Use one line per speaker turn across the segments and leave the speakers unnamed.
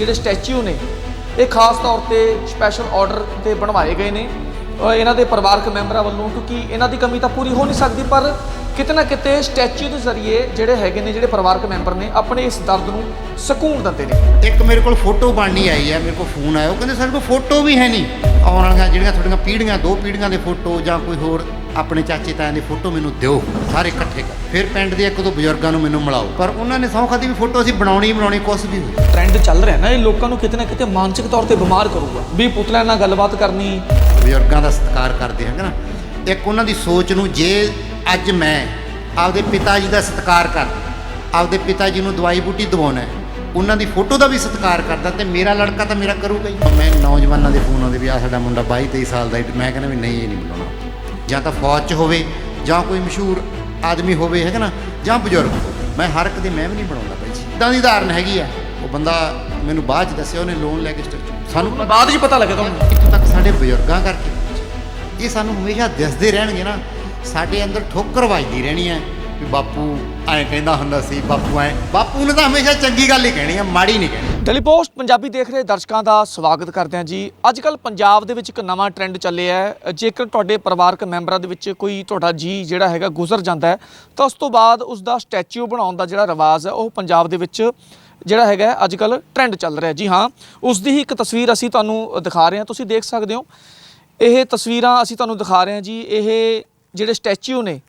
ਜਿਹੜੇ ਸਟੈਚੂ ਨੇ, ਇਹ ਖਾਸ ਤੌਰ ਤੇ ਸਪੈਸ਼ਲ ਆਰਡਰ ਤੇ ਬਣਵਾਏ ਗਏ ਨੇ। ਇਹਨਾਂ ਦੇ ਪਰਿਵਾਰਕ ਮੈਂਬਰਾਂ ਵੱਲੋਂ, ਕਿਉਂਕਿ ਇਹਨਾਂ ਦੀ ਕਮੀ ਤਾਂ ਪੂਰੀ ਹੋ ਨਹੀਂ ਸਕਦੀ, ਪਰ ਕਿਤੇ ਨਾ ਕਿਤੇ ਸਟੈਚੂ ਦੇ ਜ਼ਰੀਏ ਜਿਹੜੇ ਹੈਗੇ ਨੇ ਜਿਹੜੇ ਪਰਿਵਾਰਕ ਮੈਂਬਰ ਨੇ ਆਪਣੇ ਇਸ ਦਰਦ ਨੂੰ ਸਕੂਨ ਦਿੰਦੇ ਨੇ।
ਇੱਕ ਮੇਰੇ ਕੋਲ ਫੋਟੋ ਬਣਨੀ ਆਈ ਹੈ ਮੇਰੇ ਕੋਲ ਫੋਨ ਆਇਆ ਉਹ ਕਹਿੰਦੇ ਸਾਡੇ ਕੋਲ ਫੋਟੋ ਵੀ ਹੈ ਨਹੀਂ। ਆਉਣ ਵਾਲੀਆਂ ਜਿਹੜੀਆਂ ਤੁਹਾਡੀਆਂ ਪੀੜ੍ਹੀਆਂ ਦੋ ਪੀੜ੍ਹੀਆਂ ਦੇ ਫੋਟੋ ਜਾਂ ਕੋਈ ਹੋਰ ਆਪਣੇ ਚਾਚੇ ਤਾਇਆਂ ਦੀ ਫੋਟੋ ਮੈਨੂੰ ਦਿਓ ਸਾਰੇ ਇਕੱਠੇ ਕਰ। ਫਿਰ ਪਿੰਡ ਦੇ ਇੱਕ ਦੋ ਬਜ਼ੁਰਗਾਂ ਨੂੰ ਮੈਨੂੰ ਮਿਲਾਓ। ਪਰ ਉਹਨਾਂ ਨੇ ਸਹੁੰ ਖਾਦੀ ਵੀ ਫੋਟੋ ਅਸੀਂ ਬਣਾਉਣੀ ਬਣਾਉਣੀ ਕੁਛ ਵੀ ਹੋਵੇ।
ਟ੍ਰੈਂਡ ਚੱਲ ਰਿਹਾ ਨਾ ਇਹ ਲੋਕਾਂ ਨੂੰ ਕਿਤੇ ਨਾ ਕਿਤੇ ਮਾਨਸਿਕ ਤੌਰ ਤੇ ਬਿਮਾਰ ਕਰੂਗਾ। ਵੀ ਪੁਤਲਿਆਂ ਨਾਲ ਗੱਲਬਾਤ ਕਰਨੀ।
ਬਜ਼ੁਰਗਾਂ ਦਾ ਸਤਿਕਾਰ ਕਰਦੇ ਹਾਂ ਨਾ। ਇੱਕ ਉਹਨਾਂ ਦੀ ਸੋਚ ਨੂੰ ਜੇ ਅੱਜ ਮੈਂ ਆਪਦੇ ਪਿਤਾ ਜੀ ਦਾ ਸਤਿਕਾਰ ਕਰਦਾ ਆਪਦੇ ਪਿਤਾ ਜੀ ਨੂੰ ਦਵਾਈ ਬੂਟੀ ਦਵਾਉਣਾ ਉਹਨਾਂ ਦੀ ਫੋਟੋ ਦਾ ਵੀ ਸਤਿਕਾਰ ਕਰਦਾ ਤੇ ਮੇਰਾ ਲੜਕਾ ਤਾਂ ਮੇਰਾ ਕਰੂਗਾ ਹੀ। ਮੈਂ ਨੌਜਵਾਨਾਂ ਦੇ ਫੋਨ ਆਉਂਦੇ ਵੀ ਆ ਸਾਡਾ ਮੁੰਡਾ 22 23 ਸਾਲ ਦਾ ਮੈਂ ਕਹਿੰਦਾ ਵੀ ਨਹੀਂ ਇਹ ਨਹੀਂ ਬਣਾਉਣਾ ਜਾਂ ਤਾਂ ਫੌਜ 'ਚ ਹੋਵੇ ਜਾਂ ਕੋਈ ਮਸ਼ਹੂਰ ਆਦਮੀ ਹੋਵੇ ਹੈਗਾ ਨਾ? ਜਾਂ ਬਜ਼ੁਰਗ ਮੈਂ ਹਰ ਇੱਕ ਦੇ ਮੈਂ ਵੀ ਨਹੀਂ ਬਣਾਉਂਦਾ ਬਾਈ ਜੀ। ਇਦਾਂ ਦੀ ਧਾਰਨ ਹੈਗੀ ਆ। ਉਹ ਬੰਦਾ ਮੈਨੂੰ ਬਾਅਦ 'ਚ ਦੱਸਿਆ ਉਹਨੇ ਲੋਨ ਲੈ ਕੇ ਸਟੈਚੂ ਸਾਨੂੰ
ਬਾਅਦ 'ਚ ਪਤਾ ਲੱਗੇ ਤੁਹਾਨੂੰ।
ਇੱਥੋਂ ਤੱਕ ਸਾਡੇ ਬਜ਼ੁਰਗਾਂ ਕਰਕੇ ਇਹ ਸਾਨੂੰ ਹਮੇਸ਼ਾ ਦਿਸਦੇ ਰਹਿਣਗੇ ਨਾ। ਸਾਡੇ ਅੰਦਰ ਠੋਕਰ ਵੱਜਦੀ ਰਹਿਣੀ ਹੈ ਵੀ ਬਾਪੂ ਐਂ ਕਹਿੰਦਾ ਹੁੰਦਾ ਸੀ, ਬਾਪੂ ਐਂ। ਬਾਪੂ ਨੇ ਤਾਂ ਹਮੇਸ਼ਾ ਚੰਗੀ ਗੱਲ ਹੀ ਕਹਿਣੀ ਹੈ ਮਾੜੀ ਨਹੀਂ ਕਹਿਣੀ।
ਡੇਲੀ ਪੋਸਟ, ਪੰਜਾਬੀ ਦੇਖ ਰਹੇ ਦਰਸ਼ਕਾਂ ਦਾ ਸਵਾਗਤ ਕਰਦੇ ਹਾਂ ਜੀ। ਅੱਜ ਕੱਲ ਪੰਜਾਬ ਦੇ ਵਿੱਚ ਇੱਕ ਨਵਾਂ ਟ੍ਰੈਂਡ ਚੱਲਿਆ ਹੈ। ਜੇਕਰ ਤੁਹਾਡੇ ਪਰਿਵਾਰਕ ਮੈਂਬਰਾਂ ਦੇ ਵਿੱਚ ਕੋਈ ਤੁਹਾਡਾ ਜੀ ਜਿਹੜਾ ਹੈਗਾ ਗੁਜ਼ਰ ਜਾਂਦਾ ਹੈ, ਤਾਂ ਉਸ ਤੋਂ ਬਾਅਦ ਉਸ ਦਾ ਸਟੈਚੂ ਬਣਾਉਣ ਦਾ ਜਿਹੜਾ ਰਿਵਾਜ ਹੈ, ਉਹ ਪੰਜਾਬ ਦੇ ਵਿੱਚ ਜਿਹੜਾ ਹੈਗਾ ਅੱਜ ਕੱਲ ਟ੍ਰੈਂਡ ਚੱਲ ਰਿਹਾ ਜੀ ਹਾਂ ਉਸ ਦੀ ਹੀ ਇੱਕ ਤਸਵੀਰ ਅਸੀਂ ਤੁਹਾਨੂੰ ਦਿਖਾ ਰਹੇ ਹਾਂ। ਤੁਸੀਂ ਦੇਖ ਸਕਦੇ ਹੋ। ਇਹ ਤਸਵੀਰਾਂ ਅਸੀਂ ਤੁਹਾਨੂੰ ਦਿਖਾ ਰਹੇ ਹਾਂ ਜੀ। ਇਹ ਜਿਹੜੇ ਸਟੈਚੂ ਨੇ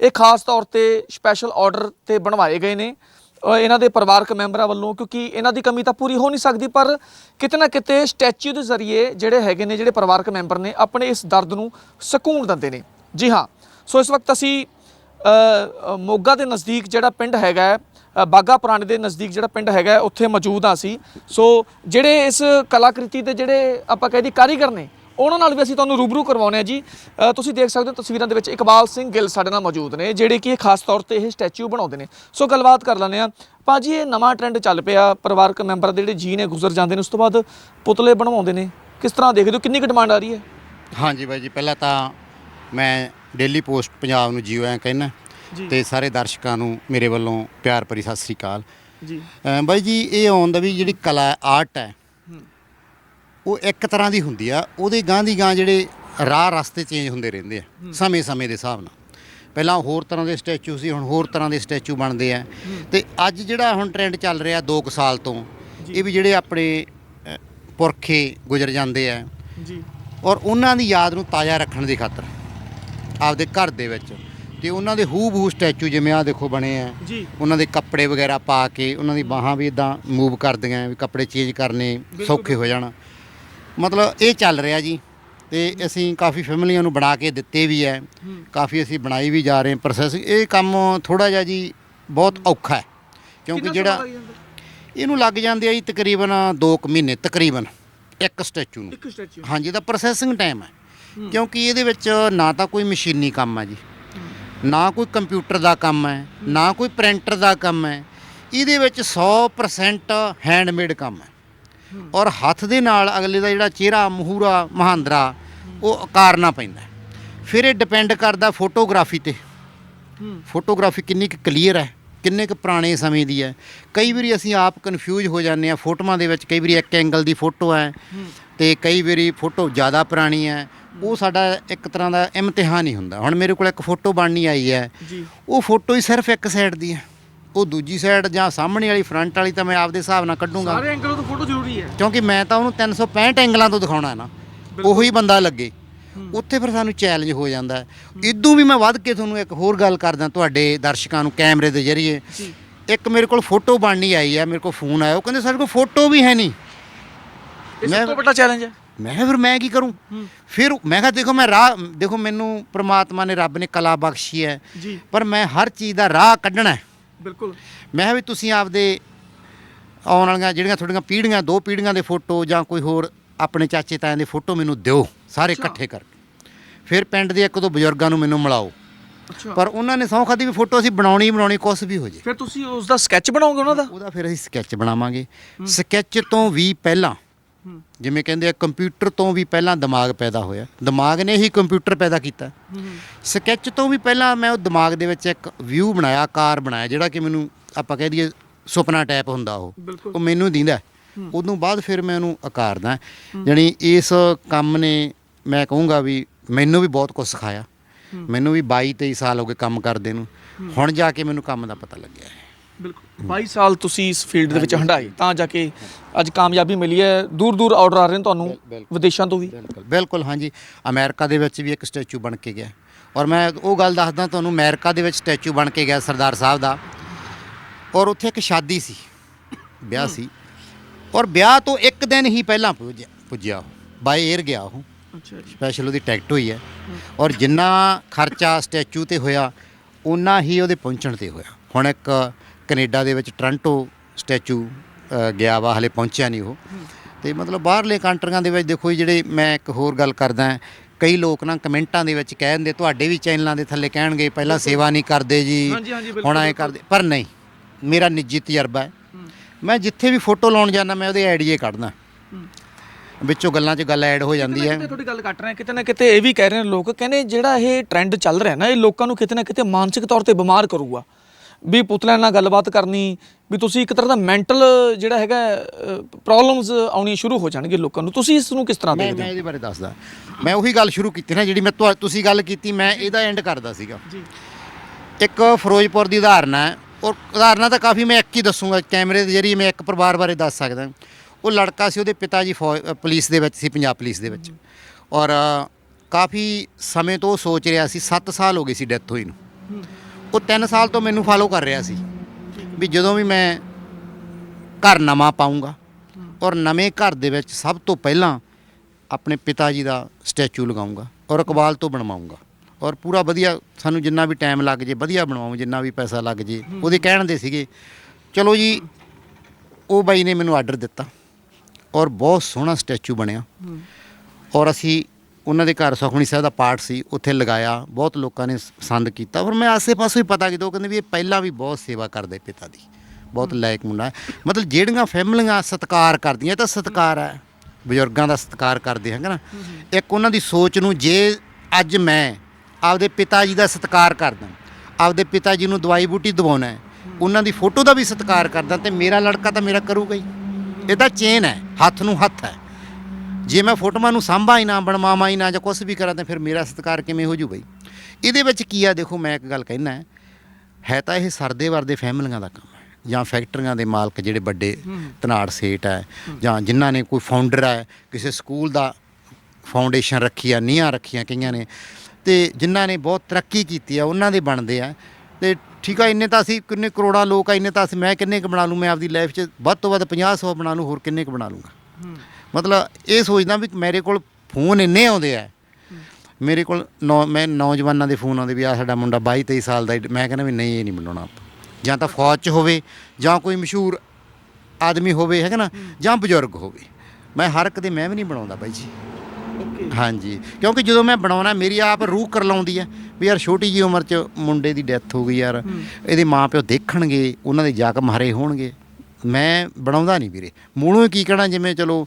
ਇਹ ਖਾਸ ਤੌਰ ਤੇ ਸਪੈਸ਼ਲ ਆਰਡਰ ਤੇ ਬਣਵਾਏ ਗਏ ਨੇ ਇਹਨਾਂ ਦੇ ਪਰਿਵਾਰਕ ਮੈਂਬਰਾਂ ਵੱਲੋਂ ਕਿਉਂਕਿ ਇਹਨਾਂ ਦੀ ਕਮੀ ਤਾਂ ਪੂਰੀ ਹੋ ਨਹੀਂ ਸਕਦੀ ਪਰ ਕਿਤੇ ਨਾ ਕਿਤੇ ਸਟੈਚੂ ਦੇ ਜ਼ਰੀਏ ਜਿਹੜੇ ਹੈਗੇ ਨੇ ਜਿਹੜੇ ਪਰਿਵਾਰਕ ਮੈਂਬਰ ਨੇ ਆਪਣੇ ਇਸ ਦਰਦ ਨੂੰ ਸਕੂਨ ਦਿੰਦੇ ਨੇ। ਜੀ ਹਾਂ ਸੋ ਇਸ ਵਕਤ ਅਸੀਂ ਮੋਗਾ ਦੇ ਨਜ਼ਦੀਕ ਜਿਹੜਾ ਪਿੰਡ ਹੈਗਾ ਹੈ, ਬਾਗਾ ਪੁਰਾਣੇ ਦੇ ਨਜ਼ਦੀਕ ਜਿਹੜਾ ਪਿੰਡ ਹੈਗਾ ਉੱਥੇ ਮੌਜੂਦ ਹਾਂ ਅਸੀਂ। ਸੋ ਜਿਹੜੇ ਇਸ ਕਲਾਕ੍ਰਿਤੀ ਦੇ ਜਿਹੜੇ ਆਪਾਂ ਕਹਿੰਦੇ ਕਾਰੀਗਰ ਨੇ ਉਹਨਾਂ ਨਾਲ ਵੀ ਅਸੀਂ ਤੁਹਾਨੂੰ ਰੂਬਰੂ ਕਰਵਾਉਣੇ ਆ ਜੀ। ਤੁਸੀਂ ਦੇਖ ਸਕਦੇ ਹੋ ਤਸਵੀਰਾਂ ਦੇ ਵਿੱਚ ਇਕਬਾਲ ਸਿੰਘ ਗਿੱਲ ਸਾਡੇ ਨਾਲ ਮੌਜੂਦ ਨੇ ਜਿਹੜੇ ਕਿ ਖਾਸ ਤੌਰ ਤੇ ਇਹ ਸਟੈਚੂ ਬਣਾਉਂਦੇ ਨੇ। ਸੋ ਗੱਲਬਾਤ ਕਰ ਲੈਂਦੇ ਆ ਭਾਜੀ ਇਹ ਨਵਾਂ ਟ੍ਰੈਂਡ ਚੱਲ ਪਿਆ ਪਰਿਵਾਰਕ ਮੈਂਬਰ ਦੇ ਜਿਹੜੇ ਜੀ ਨੇ ਗੁਜ਼ਰ ਜਾਂਦੇ ਨੇ ਉਸ ਤੋਂ ਬਾਅਦ ਪੁਤਲੇ ਬਣਵਾਉਂਦੇ ਨੇ। ਕਿਸ ਤਰ੍ਹਾਂ ਦੇਖਦੇ ਹੋ? ਕਿੰਨੀ ਕੁ ਡਿਮਾਂਡ ਆ ਰਹੀ ਹੈ?
ਹਾਂਜੀ ਬਾਈ ਜੀ ਪਹਿਲਾਂ ਤਾਂ ਮੈਂ ਡੇਲੀ ਪੋਸਟ ਪੰਜਾਬ ਨੂੰ ਜੀਓ ਐਂ ਕਹਿਣਾ। ਤੇ ਸਾਰੇ ਦਰਸ਼ਕਾਂ ਨੂੰ ਮੇਰੇ ਵੱਲੋਂ ਪਿਆਰ ਭਰੀ ਸਤਿ ਸ੍ਰੀ ਅਕਾਲ।
ਜੀ।
ਬਾਈ ਜੀ ਇਹ ਆਉਣ ਦਾ ਵੀ ਜਿਹੜੀ ਕਲਾ ਆਰਟ ਹੈ ਉਹ ਇੱਕ ਤਰ੍ਹਾਂ ਦੀ ਹੁੰਦੀ ਆ ਉਹਦੇ ਗਾਂ ਦੀ ਗਾਂ ਜਿਹੜੇ ਰਾਹ ਰਸਤੇ ਚੇਂਜ ਹੁੰਦੇ ਰਹਿੰਦੇ ਆ ਸਮੇਂ-ਸਮੇਂ ਦੇ ਹਿਸਾਬ ਨਾਲ। ਪਹਿਲਾਂ ਹੋਰ ਤਰ੍ਹਾਂ ਦੇ ਸਟੈਚੂ ਸੀ ਹੁਣ ਹੋਰ ਤਰ੍ਹਾਂ ਦੇ ਸਟੈਚੂ ਬਣਦੇ ਆ। ਤੇ ਅੱਜ ਜਿਹੜਾ ਹੁਣ ਟ੍ਰੈਂਡ ਚੱਲ ਰਿਹਾ 2 ਸਾਲ ਤੋਂ ਇਹ ਵੀ ਜਿਹੜੇ ਆਪਣੇ ਪੁਰਖੇ ਗੁਜ਼ਰ ਜਾਂਦੇ ਆ।
ਜੀ।
ਔਰ ਉਹਨਾਂ ਦੀ ਯਾਦ ਨੂੰ ਤਾਜ਼ਾ ਰੱਖਣ ਦੀ ਖਾਤਰ ਆਪਦੇ ਘਰ ਦੇ ਵਿੱਚ। ਤੇ ਉਹਨਾਂ ਦੇ ਹੂ ਬਹੂ ਸਟੈਚੂ ਜਿਵੇਂ ਆ ਦੇਖੋ ਬਣੇ ਆ। ਉਹਨਾਂ ਦੇ ਕੱਪੜੇ ਵਗੈਰਾ ਪਾ ਕੇ ਉਹਨਾਂ ਦੀ ਬਾਹਾਂ ਵੀ ਇਦਾਂ ਮੂਵ ਕਰਦੀਆਂ ਵੀ ਕੱਪੜੇ ਚੇਂਜ ਕਰਨੇ ਸੌਖੇ ਹੋ ਜਾਣ। ਮਤਲਬ ਇਹ ਚੱਲ ਰਿਹਾ ਜੀ ਤੇ ਅਸੀਂ ਕਾਫੀ ਫੈਮਲੀਆਂ ਨੂੰ ਬਣਾ ਕੇ ਦਿੱਤੇ ਵੀ ਹੈ। ਕਾਫੀ ਅਸੀਂ ਬਣਾਈ ਵੀ ਜਾ ਰਹੇ ਹਾਂ ਪ੍ਰੋਸੈਸ ਇਹ ਕੰਮ ਥੋੜਾ ਜਿਹਾ ਜੀ ਬਹੁਤ ਔਖਾ ਹੈ। ਕਿਉਂਕਿ ਜਿਹੜਾ ਇਹਨੂੰ ਲੱਗ ਜਾਂਦੇ ਆ ਜੀ ਤਕਰੀਬਨ 2 ਮਹੀਨੇ ਤਕਰੀਬਨ ਇੱਕ ਸਟੈਚੂ ਨੂੰ।
ਇੱਕ ਸਟੈਚੂ
ਹਾਂਜੀ ਇਹਦਾ ਪ੍ਰੋਸੈਸਿੰਗ ਟਾਈਮ ਹੈ। ਕਿਉਂਕਿ ਇਹਦੇ ਵਿੱਚ ਨਾ ਤਾਂ ਕੋਈ ਮਸ਼ੀਨੀ ਕੰਮ ਹੈ ਜੀ ਨਾ ਕੋਈ ਕੰਪਿਊਟਰ ਦਾ ਕੰਮ ਹੈ ਨਾ ਕੋਈ ਪ੍ਰਿੰਟਰ ਦਾ ਕੰਮ ਹੈ। ਇਹਦੇ ਵਿੱਚ 100% ਹੈਂਡਮੇਡ ਕੰਮ ਹੈ। ਔਰ ਹੱਥ ਦੇ ਨਾਲ ਅਗਲੇ ਦਾ ਜਿਹੜਾ ਚਿਹਰਾ ਮਹੂਰਾ ਮਹਾਂਦਰਾ ਉਹ ਉਕਾਰਨਾ ਪੈਂਦਾ। ਫਿਰ ਇਹ ਡਿਪੈਂਡ ਕਰਦਾ ਫੋਟੋਗ੍ਰਾਫੀ ਤੇ। ਫੋਟੋਗ੍ਰਾਫੀ ਕਿੰਨੀ ਕੁ ਕਲੀਅਰ ਹੈ ਕਿੰਨੇ ਕੁ ਪੁਰਾਣੇ ਸਮੇਂ ਦੀ ਹੈ। ਕਈ ਵਾਰੀ ਅਸੀਂ ਆਪ ਕਨਫਿਊਜ਼ ਹੋ ਜਾਂਦੇ ਆ ਫੋਟੋਆਂ ਦੇ ਵਿੱਚ ਕਈ ਵਾਰੀ ਇੱਕ ਐਂਗਲ ਦੀ ਫੋਟੋ ਹੈ ਤੇ ਕਈ ਵਾਰੀ ਫੋਟੋ ਜ਼ਿਆਦਾ ਪੁਰਾਣੀ ਹੈ। ਉਹ ਸਾਡਾ ਇੱਕ ਤਰ੍ਹਾਂ ਦਾ ਇਮਤਿਹਾਨ ਹੀ ਹੁੰਦਾ। ਹੁਣ ਮੇਰੇ ਕੋਲ ਇੱਕ ਫੋਟੋ ਬਣਨੀ ਆਈ ਹੈ। ਉਹ ਫੋਟੋ ਹੀ ਸਿਰਫ ਇੱਕ ਸਾਈਡ ਦੀ ਹੈ। ਉਹ ਦੂਜੀ ਸਾਈਡ ਜਾਂ ਸਾਹਮਣੇ ਵਾਲੀ ਫਰੰਟ ਵਾਲੀ ਤਾਂ ਮੈਂ ਆਪਦੇ ਹਿਸਾਬ ਨਾਲ ਕੱਢੂੰਗਾ।
ਸਾਰੇ ਐਂਗਲਾਂ ਤੋਂ ਫੋਟੋ ਜ਼ਰੂਰੀ ਹੈ।
ਕਿਉਂਕਿ ਮੈਂ ਤਾਂ ਉਹਨੂੰ 365 ਐਂਗਲਾਂ ਤੋਂ ਦਿਖਾਉਣਾ ਹੈ ਨਾ। ਉਹੀ ਬੰਦਾ ਲੱਗੇ। ਉੱਥੇ ਫਿਰ ਸਾਨੂੰ ਚੈਲੰਜ ਹੋ ਜਾਂਦਾ ਹੈ। ਇਦੋਂ ਵੀ ਮੈਂ ਵੱਧ ਕੇ ਤੁਹਾਨੂੰ ਇੱਕ ਹੋਰ ਗੱਲ ਕਰਦਾ ਤੁਹਾਡੇ ਦਰਸ਼ਕਾਂ ਨੂੰ ਕੈਮਰੇ ਦੇ ਜ਼ਰੀਏ। ਇੱਕ ਮੇਰੇ ਕੋਲ ਫੋਟੋ ਬਣਨੀ ਆਈ ਹੈ ਮੇਰੇ ਕੋਲ ਫੋਨ ਆਇਆ। ਉਹ ਕਹਿੰਦੇ ਸਾਡੇ ਕੋਲ ਫੋਟੋ ਵੀ ਹੈ ਨਹੀਂ।
ਇਹ ਸਭ ਤੋਂ ਵੱਡਾ ਚੈਲੰਜ ਹੈ।
ਮੈਂ ਫਿਰ ਮੈਂ ਕੀ ਕਰੂੰ? ਫਿਰ ਮੈਂ ਕਿਹਾ ਦੇਖੋ ਮੈਂ ਰਾਹ ਦੇਖੋ ਮੈਨੂੰ ਪ੍ਰਮਾਤਮਾ ਨੇ ਰੱਬ ਨੇ ਕਲਾ ਬਖਸ਼ੀ ਹੈ। ਪਰ ਮੈਂ ਹਰ ਚੀਜ਼ ਦਾ ਰਾਹ ਕੱਢਣਾ ਹੈ।
ਬਿਲਕੁਲ।
ਮੈਂ ਕਿਹਾ ਵੀ ਤੁਸੀਂ ਆਪਦੇ ਆਉਣ ਵਾਲੀਆਂ ਜਿਹੜੀਆਂ ਤੁਹਾਡੀਆਂ ਪੀੜ੍ਹੀਆਂ ਦੋ ਪੀੜ੍ਹੀਆਂ ਦੇ ਫੋਟੋ ਜਾਂ ਕੋਈ ਹੋਰ ਆਪਣੇ ਚਾਚੇ ਤਾਇਆਂ ਦੇ ਫੋਟੋ ਮੈਨੂੰ ਦਿਓ ਸਾਰੇ ਇਕੱਠੇ ਕਰਕੇ। ਫਿਰ ਪਿੰਡ ਦੇ ਇੱਕ ਦੋ ਬਜ਼ੁਰਗਾਂ ਨੂੰ ਮੈਨੂੰ ਮਿਲਾਓ।
ਅੱਛਾ।
ਪਰ ਉਹਨਾਂ ਨੇ ਸਹੁੰ ਖਾਦੀ ਵੀ ਫੋਟੋ ਅਸੀਂ ਬਣਾਉਣੀ ਹੀ ਬਣਾਉਣੀ ਕੁਛ ਵੀ ਹੋ ਜੇ।
ਫਿਰ ਤੁਸੀਂ ਉਸ ਦਾ ਸਕੈਚ ਬਣਾਓਗੇ ਉਹਨਾਂ ਦਾ?
ਉਹਦਾ ਫਿਰ ਅਸੀਂ ਸਕੈਚ ਬਣਾਵਾਂਗੇ। ਸਕੈਚ ਤੋਂ ਵੀ ਪਹਿਲਾਂ। ਜਿਵੇਂ ਕਹਿੰਦੇ ਆ ਕੰਪਿਊਟਰ ਤੋਂ ਵੀ ਪਹਿਲਾਂ ਦਿਮਾਗ ਪੈਦਾ ਹੋਇਆ। ਦਿਮਾਗ ਨੇ ਹੀ ਕੰਪਿਊਟਰ ਪੈਦਾ ਕੀਤਾ। ਸਕੈਚ ਤੋਂ ਵੀ ਪਹਿਲਾਂ ਮੈਂ ਉਹ ਦਿਮਾਗ ਦੇ ਵਿੱਚ ਇੱਕ ਵਿਊ ਬਣਾਇਆ ਆਕਾਰ ਬਣਾਇਆ ਜਿਹੜਾ ਕਿ ਮੈਨੂੰ ਆਪਾਂ ਕਹਿ ਦਈਏ ਸੁਪਨਾ ਟਾਈਪ ਹੁੰਦਾ ਉਹ। ਉਹ ਮੈਨੂੰ ਦਿੰਦਾ। ਉਦੋਂ ਬਾਅਦ ਫਿਰ ਮੈਂ ਉਹਨੂੰ ਆਕਾਰਦਾ। ਜਾਣੀ ਇਸ ਕੰਮ ਨੇ ਮੈਂ ਕਹੂੰਗਾ ਵੀ ਮੈਨੂੰ ਵੀ ਬਹੁਤ ਕੁਝ ਸਿਖਾਇਆ। ਮੈਨੂੰ ਵੀ 22 23 ਸਾਲ ਹੋ ਗਏ ਕੰਮ ਕਰਦੇ ਨੂੰ। ਹੁਣ ਜਾ ਕੇ ਮੈਨੂੰ ਕੰਮ ਦਾ ਪਤਾ ਲੱਗਿਆ ਹੈ।
ਬਿਲਕੁਲ। 22 ਸਾਲ ਤੁਸੀਂ ਇਸ ਫੀਲਡ ਦੇ ਵਿੱਚ ਹੰਡਾਏ ਤਾਂ ਜਾ ਕੇ ਅੱਜ ਕਾਮਯਾਬੀ ਮਿਲੀ ਹੈ ਦੂਰ ਦੂਰ ਆਰਡਰ ਆ ਰਹੇ ਨੇ ਤੁਹਾਨੂੰ। ਵਿਦੇਸ਼ਾਂ ਤੋਂ ਵੀ?
ਬਿਲਕੁਲ ਬਿਲਕੁਲ ਹਾਂਜੀ। ਅਮਰੀਕਾ ਦੇ ਵਿੱਚ ਵੀ ਇੱਕ ਸਟੈਚੂ ਬਣ ਕੇ ਗਿਆ। ਔਰ ਮੈਂ ਉਹ ਗੱਲ ਦੱਸਦਾ ਤੁਹਾਨੂੰ ਅਮਰੀਕਾ ਦੇ ਵਿੱਚ ਸਟੈਚੂ ਬਣ ਕੇ ਗਿਆ ਸਰਦਾਰ ਸਾਹਿਬ ਦਾ। ਔਰ ਉੱਥੇ ਇੱਕ ਸ਼ਾਦੀ ਸੀ ਵਿਆਹ ਸੀ। ਔਰ ਵਿਆਹ ਤੋਂ ਇੱਕ ਦਿਨ ਹੀ ਪਹਿਲਾਂ ਪੁੱਜਿਆ ਪੁੱਜਿਆ ਬਾਈ 에ਅਰ ਗਿਆ ਉਹ।
ਅੱਛਾ
ਸਪੈਸ਼ਲ ਉਹਦੀ ਟਿਕਟ ਹੋਈ ਹੈ। ਔਰ ਜਿੰਨਾ ਖਰਚਾ ਸਟੈਚੂ ਤੇ ਹੋਇਆ ਉਨਾ ਹੀ ਉਹਦੇ ਪਹੁੰਚਣ ਤੇ ਹੋਇਆ। ਹੁਣ ਇੱਕ ਕੈਨੇਡਾ ਦੇ ਵਿੱਚ ਟੋਰਾਂਟੋ ਸਟੈਚੂ ਗਿਆ ਵਾ ਹਲੇ ਪਹੁੰਚਿਆ ਨਹੀਂ ਉਹ। ਤੇ ਮਤਲਬ ਬਾਹਰਲੇ ਕੰਟਰੀਆਂ ਦੇ ਵਿੱਚ ਦੇਖੋ ਜਿਹੜੇ ਮੈਂ ਇੱਕ ਹੋਰ ਗੱਲ ਕਰਦਾ ਕਈ ਲੋਕ ਨਾ ਕਮੈਂਟਾਂ ਦੇ ਵਿੱਚ ਕਹਿ ਦਿੰਦੇ ਤੁਹਾਡੇ ਵੀ ਚੈਨਲਾਂ ਦੇ ਥੱਲੇ ਕਹਿਣਗੇ ਪਹਿਲਾਂ ਸੇਵਾ ਨਹੀਂ ਕਰਦੇ ਜੀ ਹੁਣ ਐ ਕਰਦੇ। ਪਰ ਨਹੀਂ ਮੇਰਾ ਨਿੱਜੀ ਤਜਰਬਾ ਹੈ। ਮੈਂ ਜਿੱਥੇ ਵੀ ਫੋਟੋ ਲਾਉਣ ਜਾਂਦਾ ਮੈਂ ਉਹਦੇ ਆਈਡੀਏ ਕੱਢਦਾ। ਵਿੱਚੋਂ ਗੱਲਾਂ 'ਚ ਗੱਲ ਐਡ ਹੋ ਜਾਂਦੀ ਹੈ।
ਤੁਹਾਡੀ ਗੱਲ ਕੱਟ ਰਹੇ ਕਿਤੇ ਨਾ ਕਿਤੇ ਇਹ ਵੀ ਕਹਿ ਰਹੇ ਨੇ ਲੋਕ ਕਹਿੰਦੇ ਜਿਹੜਾ ਇਹ ਟ੍ਰੈਂਡ ਚੱਲ ਰਿਹਾ ਨਾ ਇਹ ਲੋਕਾਂ ਨੂੰ ਕਿਤੇ ਨਾ ਕਿਤੇ ਮਾਨਸਿਕ ਤੌਰ ਤੇ ਬਿਮਾਰ ਕਰੂਗਾ। ਵੀ ਪੁਤਲਿਆਂ ਨਾਲ ਗੱਲਬਾਤ ਕਰਨੀ ਵੀ ਤੁਸੀਂ ਇੱਕ ਤਰ੍ਹਾਂ ਦਾ ਮੈਂਟਲ ਜਿਹੜਾ ਹੈਗਾ ਪ੍ਰੋਬਲਮਸ ਆਉਣੀਆਂ ਸ਼ੁਰੂ ਹੋ ਜਾਣਗੇ ਲੋਕਾਂ ਨੂੰ। ਤੁਸੀਂ ਇਸ ਨੂੰ ਕਿਸ ਤਰ੍ਹਾਂ
ਮੈਂ
ਦੇਖਦੇ
ਮੈਂ
ਹੋ?
ਇਹਦੇ ਬਾਰੇ ਦੱਸਦਾ। ਮੈਂ ਉਹੀ ਗੱਲ ਸ਼ੁਰੂ ਕੀਤੀ ਨਾ ਜਿਹੜੀ ਮੈਂ ਤੁਸੀਂ ਗੱਲ ਕੀਤੀ ਮੈਂ ਇਹਦਾ ਐਂਡ ਕਰਦਾ ਸੀਗਾ।
ਜੀ।
ਇੱਕ ਫਿਰੋਜ਼ਪੁਰ ਦੀ ਉਦਾਹਰਨ ਹੈ। ਔਰ ਉਦਾਹਰਨਾਂ ਤਾਂ ਕਾਫੀ ਮੈਂ ਇੱਕ ਹੀ ਦੱਸੂਗਾ ਕੈਮਰੇ ਦੇ ਜ਼ਰੀਏ ਮੈਂ ਇੱਕ ਪਰਿਵਾਰ ਬਾਰੇ ਦੱਸ ਸਕਦਾ। ਉਹ ਲੜਕਾ ਸੀ ਉਹਦੇ ਪਿਤਾ ਜੀ ਪੁਲਿਸ ਦੇ ਵਿੱਚ ਸੀ ਪੰਜਾਬ ਪੁਲਿਸ ਦੇ ਵਿੱਚ। ਔਰ ਕਾਫੀ ਸਮੇਂ ਤੋਂ ਸੋਚ ਰਿਹਾ ਸੀ 7 ਸਾਲ ਹੋ ਗਏ ਸੀ ਡੈਥ ਹੋਈ ਨੂੰ। ਉਹ 3 ਸਾਲ ਤੋਂ ਮੈਨੂੰ ਫਾਲੋ ਕਰ ਰਿਹਾ ਸੀ ਵੀ ਜਦੋਂ ਵੀ ਮੈਂ ਘਰ ਨਵਾਂ ਪਾਉਂਗਾ ਔਰ ਨਵੇਂ ਘਰ ਦੇ ਵਿੱਚ ਸਭ ਤੋਂ ਪਹਿਲਾਂ ਆਪਣੇ ਪਿਤਾ ਜੀ ਦਾ ਸਟੈਚੂ ਲਗਾਉਂਗਾ ਔਰ ਇਕਬਾਲ ਤੋਂ ਬਣਵਾਉਂਗਾ ਔਰ ਪੂਰਾ ਵਧੀਆ ਸਾਨੂੰ ਜਿੰਨਾ ਵੀ ਟਾਈਮ ਲੱਗ ਜੇ, ਵਧੀਆ ਬਣਵਾਉਂ ਜਿੰਨਾ ਵੀ ਪੈਸਾ ਲੱਗ ਜੇ, ਉਹਦੇ ਕਹਿਣ ਦੇ ਸੀਗੇ, ਚਲੋ ਜੀ, ਉਹ ਬਾਈ ਨੇ ਮੈਨੂੰ ਆਰਡਰ ਦਿੱਤਾ ਔਰ ਬਹੁਤ ਸੋਹਣਾ ਸਟੈਚੂ ਬਣਿਆ ਔਰ ਅਸੀਂ ਉਹਨਾਂ ਦੇ ਘਰ ਸੁਖਮਣੀ ਸਾਹਿਬ ਦਾ ਪਾਠ ਸੀ ਉੱਥੇ ਲਗਾਇਆ ਬਹੁਤ ਲੋਕਾਂ ਨੇ ਪਸੰਦ ਕੀਤਾ। ਔਰ ਮੈਂ ਆਸੇ-ਪਾਸੇ ਵੀ ਪਤਾ ਕੀਤਾ ਉਹ ਕਹਿੰਦੇ ਵੀ ਇਹ ਪਹਿਲਾਂ ਵੀ ਬਹੁਤ ਸੇਵਾ ਕਰਦੇ ਪਿਤਾ ਦੀ ਬਹੁਤ ਲਾਇਕ ਮੁੰਡਾ ਹੈ। ਮਤਲਬ ਜਿਹੜੀਆਂ ਫੈਮਲੀਆਂ ਸਤਿਕਾਰ ਕਰਦੀਆਂ ਇਹ ਤਾਂ ਸਤਿਕਾਰ ਹੈ। ਬਜ਼ੁਰਗਾਂ ਦਾ ਸਤਿਕਾਰ ਕਰਦੇ ਹੈਗੇ ਨਾ। ਇੱਕ ਉਹਨਾਂ ਦੀ ਸੋਚ ਨੂੰ ਜੇ ਅੱਜ ਮੈਂ ਆਪਦੇ ਪਿਤਾ ਜੀ ਦਾ ਸਤਿਕਾਰ ਕਰਦਾ ਆਪਦੇ ਪਿਤਾ ਜੀ ਨੂੰ ਦਵਾਈ ਬੂਟੀ ਦਵਾਉਣਾ ਹੈ। ਉਹਨਾਂ ਦੀ ਫੋਟੋ ਦਾ ਵੀ ਸਤਿਕਾਰ ਕਰਦਾ ਤੇ ਮੇਰਾ ਲੜਕਾ ਤਾਂ ਮੇਰਾ ਕਰੂਗਾ ਹੀ। ਇਹ ਤਾਂ ਚੇਨ ਹੈ ਹੱਥ ਨੂੰ ਹੱਥ ਹੈ। ਜੇ ਮੈਂ ਫੋਟੋਆਂ ਨੂੰ ਸਾਂਭਾ ਹੀ ਨਾ ਬਣਵਾਵਾਂ ਹੀ ਨਾ ਜਾਂ ਕੁਝ ਵੀ ਕਰਾਂ ਤਾਂ ਫਿਰ ਮੇਰਾ ਸਤਿਕਾਰ ਕਿਵੇਂ ਹੋ ਜੂ ਬਈ? ਇਹਦੇ ਵਿੱਚ ਕੀ ਆ? ਦੇਖੋ ਮੈਂ ਇੱਕ ਗੱਲ ਕਹਿਣਾ ਹੈ। ਤਾਂ ਇਹ ਸਰਦੇ ਵਰਦੇ ਫੈਮਲੀਆਂ ਦਾ ਕੰਮ ਹੈ ਜਾਂ ਫੈਕਟਰੀਆਂ ਦੇ ਮਾਲਕ ਜਿਹੜੇ ਵੱਡੇ ਧਨਾੜ ਸੇਠ ਹੈ ਜਾਂ ਜਿਨ੍ਹਾਂ ਨੇ ਕੋਈ ਫਾਊਂਡਰ ਹੈ ਕਿਸੇ ਸਕੂਲ ਦਾ ਫਾਊਂਡੇਸ਼ਨ ਰੱਖੀ ਆ ਨੀਹਾਂ ਰੱਖੀਆਂ ਕਈਆਂ ਨੇ ਤੇ ਜਿਨ੍ਹਾਂ ਨੇ ਬਹੁਤ ਤਰੱਕੀ ਕੀਤੀ ਆ ਉਹਨਾਂ ਦੇ ਬਣਦੇ ਆ। ਤੇ ਠੀਕ ਆ ਇੰਨੇ ਤਾਂ ਅਸੀਂ ਕਿੰਨੇ ਕਰੋੜਾਂ ਲੋਕ ਆ ਇੰਨੇ ਤਾਂ ਅਸੀਂ ਮੈਂ ਕਿੰਨੇ ਕੁ ਬਣਾ ਲੂੰ ਮੈਂ ਆਪਦੀ ਲਾਈਫ 'ਚ ਵੱਧ ਤੋਂ ਵੱਧ 50 100 ਬਣਾ ਲੂੰ ਹੋਰ ਕਿੰਨੇ ਕੁ ਬਣਾ ਲੂੰਗਾ। ਮਤਲਬ ਇਹ ਸੋਚਦਾ ਵੀ ਮੇਰੇ ਕੋਲ ਫੋਨ ਇੰਨੇ ਆਉਂਦੇ ਆ। ਮੇਰੇ ਕੋਲ ਨੌ ਮੈਂ ਨੌਜਵਾਨਾਂ ਦੇ ਫੋਨ ਆਉਂਦੇ ਵੀ ਆ ਸਾਡਾ ਮੁੰਡਾ 22 23 ਸਾਲ ਦਾ। ਮੈਂ ਕਹਿੰਦਾ ਵੀ ਨਹੀਂ ਇਹ ਨਹੀਂ ਬਣਾਉਣਾ ਜਾਂ ਤਾਂ ਫੌਜ 'ਚ ਹੋਵੇ ਜਾਂ ਕੋਈ ਮਸ਼ਹੂਰ ਆਦਮੀ ਹੋਵੇ ਹੈਗਾ ਨਾ ਜਾਂ ਬਜ਼ੁਰਗ ਹੋਵੇ। ਮੈਂ ਹਰ ਇੱਕ ਦੇ ਮੈਂ ਵੀ ਨਹੀਂ ਬਣਾਉਂਦਾ ਬਾਈ ਜੀ। ਹਾਂਜੀ ਕਿਉਂਕਿ ਜਦੋਂ ਮੈਂ ਬਣਾਉਣਾ ਮੇਰੀ ਆਪ ਰੂਹ ਕਰ ਲਾਉਂਦੀ ਹੈ ਵੀ ਯਾਰ ਛੋਟੀ ਜੀ ਉਮਰ 'ਚ ਮੁੰਡੇ ਦੀ ਡੈਥ ਹੋ ਗਈ ਯਾਰ ਇਹਦੇ ਮਾਪਿਓ ਦੇਖਣਗੇ ਉਹਨਾਂ ਦੇ ਜ਼ਖਮ ਹਰੇ ਹੋਣਗੇ। ਮੈਂ ਬਣਾਉਂਦਾ ਨਹੀਂ ਵੀਰੇ। ਮੂਲੋਂ ਕੀ ਕਹਿਣਾ ਜਿਵੇਂ ਚਲੋ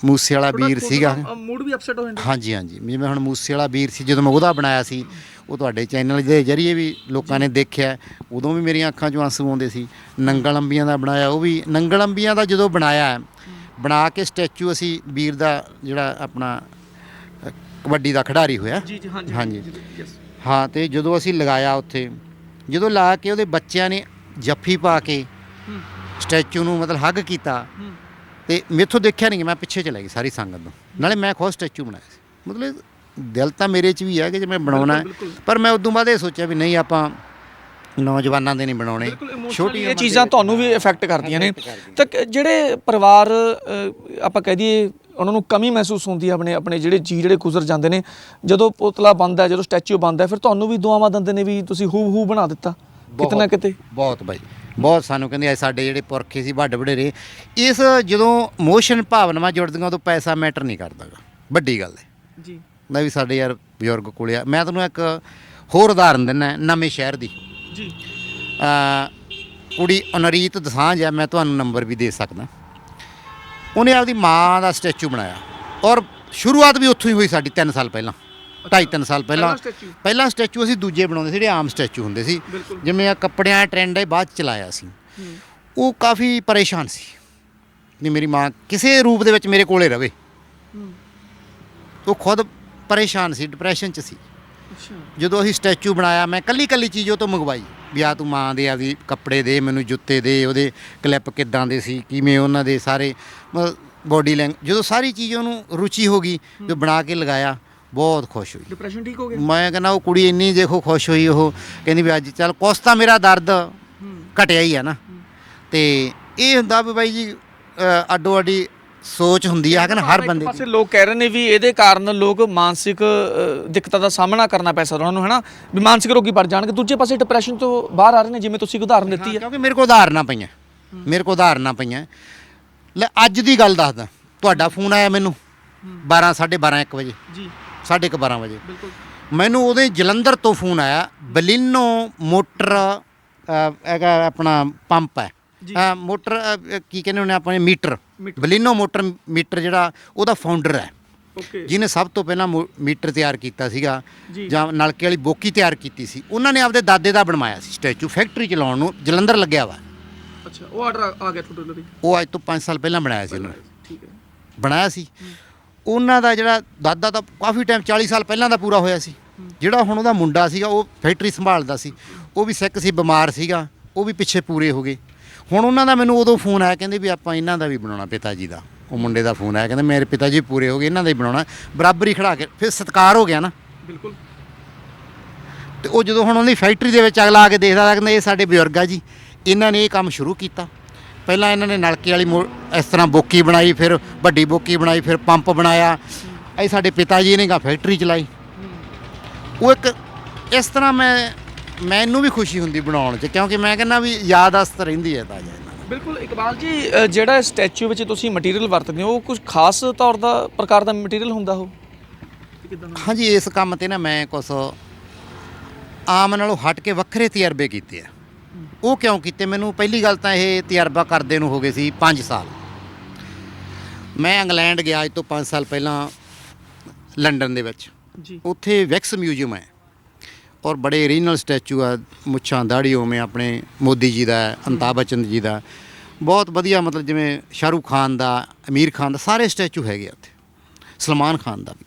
ਮੂਸੇ ਵਾਲਾ ਵੀਰ ਸੀਗਾ।
ਮੂਡ ਵੀ ਅਪਸੈਟ ਹੋ ਜਾਂਦਾ।
ਹਾਂਜੀ ਹਾਂਜੀ। ਜਿਵੇਂ ਹੁਣ ਮੂਸੇ ਵਾਲਾ ਵੀਰ ਸੀ ਜਦੋਂ ਮੈਂ ਉਹਦਾ ਬਣਾਇਆ ਸੀ ਉਹ ਤੁਹਾਡੇ ਚੈਨਲ ਦੇ ਜਰੀਏ ਵੀ ਲੋਕਾਂ ਨੇ ਦੇਖਿਆ। ਉਦੋਂ ਵੀ ਮੇਰੀਆਂ ਅੱਖਾਂ 'ਚੋਂ ਆਂਸੂ ਆਉਂਦੇ ਸੀ। ਨੰਗਲ ਅੰਬੀਆਂ ਦਾ ਬਣਾਇਆ ਉਹ ਵੀ ਨੰਗਲ ਅੰਬੀਆਂ ਦਾ ਜਦੋਂ ਬਣਾਇਆ ਬਣਾ ਕੇ ਸਟੈਚੂ ਅਸੀਂ ਵੀਰ ਦਾ ਜਿਹੜਾ ਆਪਣਾ ਕਬੱਡੀ ਦਾ ਖਿਡਾਰੀ ਹੋਇਆ।
ਜੀ ਜੀ ਹਾਂਜੀ
ਹਾਂਜੀ। ਹਾਂ ਤੇ ਜਦੋਂ ਅਸੀਂ ਲਗਾਇਆ ਉੱਥੇ ਜਦੋਂ ਲਾ ਕੇ ਉਹਦੇ ਬੱਚਿਆਂ ਨੇ ਜੱਫੀ ਪਾ ਕੇ ਸਟੈਚੂ ਨੂੰ ਮਤਲਬ ਹੱਗ ਕੀਤਾ ਤੇ ਮੇਥੋਂ ਦੇਖਿਆ ਨਹੀਂ ਮੈਂ ਪਿੱਛੇ ਚਲਾ ਗਈ ਸਾਰੀ ਸੰਗਤ ਨੂੰ। ਨਾਲੇ ਮੈਂ ਖੁਦ ਸਟੈਚੂ ਬਣਾਇਆ ਸੀ। ਮਤਲਬ ਦਿਲ ਤਾਂ ਮੇਰੇ 'ਚ ਵੀ ਹੈ ਕਿ ਜੇ ਮੈਂ ਬਣਾਉਣਾ ਪਰ ਮੈਂ ਉਦੋਂ ਬਾਅਦ ਇਹ ਸੋਚਿਆ ਵੀ ਨਹੀਂ ਆਪਾਂ ਨੌਜਵਾਨਾਂ ਦੇ ਨਹੀਂ ਬਣਾਉਣੇ। ਛੋਟੀ
ਇਹ ਚੀਜ਼ਾਂ ਤੁਹਾਨੂੰ ਵੀ ਇਫੈਕਟ ਕਰਦੀਆਂ ਨੇ। ਤਾਂ ਕ- ਜਿਹੜੇ ਪਰਿਵਾਰ ਆਪਾਂ ਕਹਿ ਦਈਏ ਉਹਨਾਂ ਨੂੰ ਕਮੀ ਮਹਿਸੂਸ ਹੁੰਦੀ ਹੈ ਆਪਣੇ ਆਪਣੇ ਜਿਹੜੇ ਜੀ ਜਿਹੜੇ ਗੁਜ਼ਰ ਜਾਂਦੇ ਨੇ ਜਦੋਂ ਪੁਤਲਾ ਬਣਦਾ ਹੈ, ਜਦੋਂ ਸਟੈਚੂ ਬਣਦਾ ਹੈ, ਫਿਰ ਤੁਹਾਨੂੰ ਵੀ ਦੁਆਵਾਂ ਦਿੰਦੇ ਨੇ ਵੀ ਤੁਸੀਂ ਹੂ ਹੂ ਬਣਾ ਦਿੱਤਾ। ਕਿਤੇ ਨਾ
ਬਹੁਤ-
ਕਿਤੇ?
ਬਹੁਤ ਬਾਈ। ਬਹੁਤ ਸਾਨੂੰ ਕਹਿੰਦੇ ਆ ਸਾਡੇ ਜਿਹੜੇ ਪੁਰਖੇ ਸੀ ਵੱਡ ਵਡੇਰੇ ਇਸ ਜਦੋਂ ਮੋਸ਼ਨ ਭਾਵਨਾਵਾਂ ਜੁੜਦੀਆਂ ਉਦੋਂ ਪੈਸਾ ਮੈਟਰ ਨਹੀਂ ਕਰਦਾਗਾ। ਵੱਡੀ ਗੱਲ ਹੈ।
ਜੀ।
ਮੈਂ ਵੀ ਸਾਡੇ ਯਾਰ ਬਜ਼ੁਰਗ ਕੋਲੇ ਆ। ਮੈਂ ਤੁਹਾਨੂੰ ਇੱਕ ਹੋਰ ਉਦਾਹਰਨ ਦਿੰਦਾ ਨਵੇਂ ਸ਼ਹਿਰ ਦੀ।
ਜੀ।
ਅ, ਕੁੜੀ ਅਨਰੀਤ ਦਸਾਂਝ ਹੈ ਮੈਂ ਤੁਹਾਨੂੰ ਨੰਬਰ ਵੀ ਦੇ ਸਕਦਾ। ਉਹਨੇ ਆਪਦੀ ਮਾਂ ਦਾ ਸਟੈਚੂ ਬਣਾਇਆ। ਔਰ ਸ਼ੁਰੂਆਤ ਵੀ ਉੱਥੋਂ ਹੀ ਹੋਈ ਸਾਡੀ 3 ਸਾਲ ਪਹਿਲਾਂ। 2.5 3 ਸਾਲ ਪਹਿਲਾਂ
ਪਹਿਲਾ statue?
ਪਹਿਲਾਂ ਸਟੈਚੂ ਅਸੀਂ ਦੂਜੇ ਬਣਾਉਂਦੇ ਸੀ ਜਿਹੜੇ ਆਮ ਸਟੈਚੂ ਹੁੰਦੇ ਸੀ।
ਬਿਲਕੁਲ।
ਜਿਵੇਂ ਆ ਕੱਪੜਿਆਂ ਦਾ ਟ੍ਰੈਂਡ ਹੈ ਬਾਅਦ ਚ ਚਲਾਇਆ ਸੀ। ਉਹ ਕਾਫੀ ਪਰੇਸ਼ਾਨ ਸੀ। ਵੀ ਮੇਰੀ ਮਾਂ ਕਿਸੇ ਰੂਪ ਦੇ ਵਿੱਚ ਮੇਰੇ ਕੋਲੇ ਰਵੇ। ਉਹ ਖੁਦ ਪਰੇਸ਼ਾਨ ਸੀ ਡਿਪਰੈਸ਼ਨ 'ਚ ਸੀ।
ਅੱਛਾ।
ਜਦੋਂ ਅਸੀਂ ਸਟੈਚੂ ਬਣਾਇਆ ਮੈਂ ਕੱਲੀ ਕੱਲੀ ਚੀਜ਼ ਉਹ ਤੋਂ ਮੰਗਵਾਈ। ਵੀ ਆ ਤੂੰ ਮਾਂ ਦੇ ਆ ਵੀ ਕੱਪੜੇ ਦੇ ਮੈਨੂੰ ਜੁੱਤੇ ਦੇ ਉਹਦੇ ਕਲਿੱਪ ਕਿੱਦਾਂ ਦੇ ਸੀ ਕਿਵੇਂ ਉਹਨਾਂ ਦੇ ਸਾਰੇ ਬੋਡੀ ਲੈਂਗ ਜਦੋਂ ਸਾਰੀ ਚੀਜ਼ ਉਹਨੂੰ ਰੁਚੀ ਹੋ ਗਈ ਤੇ ਬਣਾ ਕੇ ਲਗਾਇਆ ਬਹੁਤ ਖੁਸ਼ ਹੋਈ।
ਡਿਪਰੈਸ਼ਨ ਠੀਕ ਹੋ ਗਿਆ?
ਮੈਂ ਕਹਿੰਦਾ ਉਹ ਕੁੜੀ ਇੰਨੀ ਦੇਖੋ ਖੁਸ਼ ਹੋਈ ਉਹ ਕਹਿੰਦੀ ਵੀ ਅੱਜ ਚੱਲ ਕੁਛ ਤਾਂ ਮੇਰਾ ਦਰਦ ਘਟਿਆ ਹੀ ਆ ਨਾ। ਤੇ ਇਹ ਹੁੰਦਾ ਵੀ ਬਾਈ ਜੀ ਅ, ਅੱਡੋ ਅੱਡੀ ਸੋਚ ਹੁੰਦੀ ਆ ਕਿ ਨਾ ਹਰ ਬੰਦੇ
ਪਾਸੇ ਲੋਕ ਕਹਿ ਰਹੇ ਨੇ ਵੀ ਇਹਦੇ ਕਾਰਨ ਲੋਕ ਮਾਨਸਿਕ ਅ, ਦਿੱਕਤਾਂ ਦਾ ਸਾਹਮਣਾ ਕਰਨਾ ਪੈ ਸਕਦਾ ਉਹਨਾਂ ਨੂੰ ਹੈਨਾ? ਵੀ ਮਾਨਸਿਕ ਰੋਗੀ ਬਣ ਜਾਣਗੇ। ਦੂਜੇ ਪਾਸੇ ਡਿਪਰੈਸ਼ਨ ਤੋਂ ਬਾਹਰ ਆ ਰਹੇ ਨੇ ਜਿਵੇਂ ਤੁਸੀਂ ਇੱਕ ਉਦਾਹਰਨ ਦਿੱਤੀ
ਹਾਂ,
ਹੈ
ਕਿਉਂਕਿ ਮੇਰੇ ਕੋਲ ਉਦਾਹਰਨਾਂ ਪਈਆਂ। ਮੇਰੇ ਕੋਲ ਉਦਾਹਰਨਾਂ ਪਈਆਂ। ਲੈ ਅੱਜ ਦੀ ਗੱਲ ਦੱਸਦਾ। ਤੁਹਾਡਾ ਫੋਨ ਆਇਆ ਮੈਨੂੰ 12 12:30 1 ਵਜੇ।
ਜੀ।
12:30 ਵਜੇ।
ਬਿਲਕੁਲ।
ਮੈਨੂੰ ਉਹਦੇ ਜਲੰਧਰ ਤੋਂ ਫੋਨ ਆਇਆ ਬਲਿਨੋ ਮੋਟਰ ਹੈਗਾ ਆਪਣਾ ਪੰਪ ਹੈ। ਅ, ਮੋਟਰ ਅ, ਕੀ ਕਹਿੰਦੇ ਹੁੰਦੇ ਆਪਣੇ meter.
Meter.
Baleno motor meter ਜਿਹੜਾ ਉਹਦਾ ਫਾਊਂਡਰ ਹੈ।
ਓਕੇ।
ਜਿਹਨੇ ਸਭ ਤੋਂ ਪਹਿਲਾਂ ਮੋ- ਮੀਟਰ ਤਿਆਰ ਕੀਤਾ ਸੀਗਾ
ਜੀ।
ਜਾਂ ਨਲਕੇ ਵਾਲੀ ਬੋਕੀ ਤਿਆਰ ਕੀਤੀ ਸੀ। ਉਹਨਾਂ ਨੇ ਆਪਦੇ ਦਾਦੇ ਦਾ ਬਣਵਾਇਆ ਸੀ ਸਟੈਚੂ ਫੈਕਟਰੀ ਚਲਾਉਣ ਨੂੰ ਜਲੰਧਰ ਲੱਗਿਆ ਵਾ।
ਅੱਛਾ ਉਹ ਆਰਡਰ ਆ ਗਿਆ ਤੁਹਾਡੇ ਲਈ?
ਉਹ ਅੱਜ ਤੋਂ 5 ਸਾਲ ਪਹਿਲਾਂ ਬਣਾਇਆ ਸੀ ਉਹਨਾਂ ਨੇ।
ਠੀਕ ਹੈ।
ਬਣਾਇਆ ਸੀ। ਉਹਨਾਂ ਦਾ ਜਿਹੜਾ ਦਾਦਾ ਤਾਂ ਕਾਫੀ ਟਾਈਮ 40 ਸਾਲ ਪਹਿਲਾਂ ਦਾ ਪੂਰਾ ਹੋਇਆ ਸੀ। ਜਿਹੜਾ ਹੁਣ ਉਹਦਾ ਮੁੰਡਾ ਸੀਗਾ ਉਹ ਫੈਕਟਰੀ ਸੰਭਾਲਦਾ ਸੀ। ਉਹ ਵੀ ਸਿੱਕ ਸੀ ਬਿਮਾਰ ਸੀਗਾ। ਉਹ ਵੀ ਪਿੱਛੇ ਪੂਰੇ ਹੋ ਗਏ। ਹੁਣ ਉਹਨਾਂ ਦਾ ਮੈਨੂੰ ਉਦੋਂ ਫੋਨ ਆਇਆ ਕਹਿੰਦੇ ਵੀ ਆਪਾਂ ਇਹਨਾਂ ਦਾ ਵੀ ਬਣਾਉਣਾ ਪਿਤਾ ਜੀ ਦਾ। ਉਹ ਮੁੰਡੇ ਦਾ ਫੋਨ ਆਇਆ ਕਹਿੰਦੇ ਮੇਰੇ ਪਿਤਾ ਜੀ ਪੂਰੇ ਹੋ ਗਏ ਇਹਨਾਂ ਦਾ ਹੀ ਬਣਾਉਣਾ। ਬਰਾਬਰੀ ਖੜਾ ਕੇ ਫਿਰ ਸਤਕਾਰ ਹੋ ਗਿਆ ਨਾ।
ਬਿਲਕੁਲ।
ਤੇ ਉਹ ਜਦੋਂ ਹੁਣ ਉਹਦੀ ਫੈਕਟਰੀ ਦੇ ਵਿੱਚ ਅਗਲਾ ਆ ਕੇ ਦੇਖਦਾ ਕਹਿੰਦਾ ਇਹ ਸਾਡੇ ਬਜ਼ੁਰਗ ਆ ਜੀ। ਇਹਨਾਂ ਨੇ ਇਹ ਕੰਮ ਸ਼ੁਰੂ ਕੀਤਾ। ਪਹਿਲਾਂ ਇਹਨਾਂ ਨੇ ਨਲਕੇ ਵਾਲੀ ਮੋ- ਇਸ ਤਰ੍ਹਾਂ ਬੋਕੀ ਬਣਾਈ ਫਿਰ ਵੱਡੀ ਬੋਕੀ ਬਣਾਈ ਫਿਰ ਪੰਪ ਬਣਾਇਆ। ਇਹ ਸਾਡੇ ਪਿਤਾ ਜੀ ਨੇ ਗਾ ਫੈਕਟਰੀ ਚਲਾਈ। ਉਹ ਇੱਕ ਇਸ ਤਰ੍ਹਾਂ ਮੈਂ ਮੈਨੂੰ ਵੀ ਖੁਸ਼ੀ ਹੁੰਦੀ ਬਣਾਉਣ 'ਚ ਕਿਉਂਕਿ ਮੈਂ ਕਹਿੰਦਾ ਵੀ ਯਾਦਾਸਤ ਰਹਿੰਦੀ ਹੈ ਤਾਜ਼ਾ ਇਹਨਾਂ ਦੀ।
ਬਿਲਕੁਲ ਇਕਬਾਲ ਜੀ ਅ, ਜਿਹੜਾ ਸਟੈਚੂ ਵਿੱਚ ਤੁਸੀਂ ਮਟੀਰੀਅਲ ਵਰਤਦੇ ਹੋ ਉਹ ਕੁਝ ਖਾਸ ਤੌਰ ਦਾ ਪ੍ਰਕਾਰ ਦਾ ਮਟੀਰੀਅਲ ਹੁੰਦਾ ਉਹ?
ਹਾਂਜੀ ਇਸ ਕੰਮ ਤੇ ਨਾ ਮੈਂ ਕੁਛ ਆਮ ਨਾਲੋਂ ਹਟ ਕੇ ਵੱਖਰੇ ਤਜਰਬੇ ਕੀਤੇ ਆ। ਉਹ ਕਿਉਂ ਕੀਤੇ? ਮੈਨੂੰ ਪਹਿਲੀ ਗੱਲ ਤਾਂ ਇਹ ਤਜਰਬਾ ਕਰਦੇ ਨੂੰ ਹੋ ਗਏ ਸੀ 5 ਸਾਲ। ਮੈਂ ਇੰਗਲੈਂਡ ਗਿਆ ਅੱਜ ਤੋਂ 5 ਸਾਲ ਪਹਿਲਾਂ ਲੰਡਨ ਦੇ ਵਿੱਚ।
ਜੀ।
ਉੱਥੇ ਵੈਕਸ ਮਿਊਜ਼ੀਅਮ ਹੈ ਔਰ ਬੜੇ ਓਰੀਜਨਲ ਸਟੈਚੂ ਆ ਮੁੱਛਾਂ ਦਾੜੀ ਉਵੇਂ ਆਪਣੇ ਮੋਦੀ ਜੀ ਦਾ ਅਮਿਤਾਭ ਬੱਚਨ ਜੀ ਦਾ। ਬਹੁਤ ਵਧੀਆ ਮਤਲਬ ਜਿਵੇਂ ਸ਼ਾਹਰੂਖ ਖਾਨ ਦਾ ਅਮੀਰ ਖਾਨ ਦਾ ਸਾਰੇ ਸਟੈਚੂ ਹੈਗੇ ਆ ਉੱਥੇ। ਸਲਮਾਨ ਖਾਨ ਦਾ ਵੀ।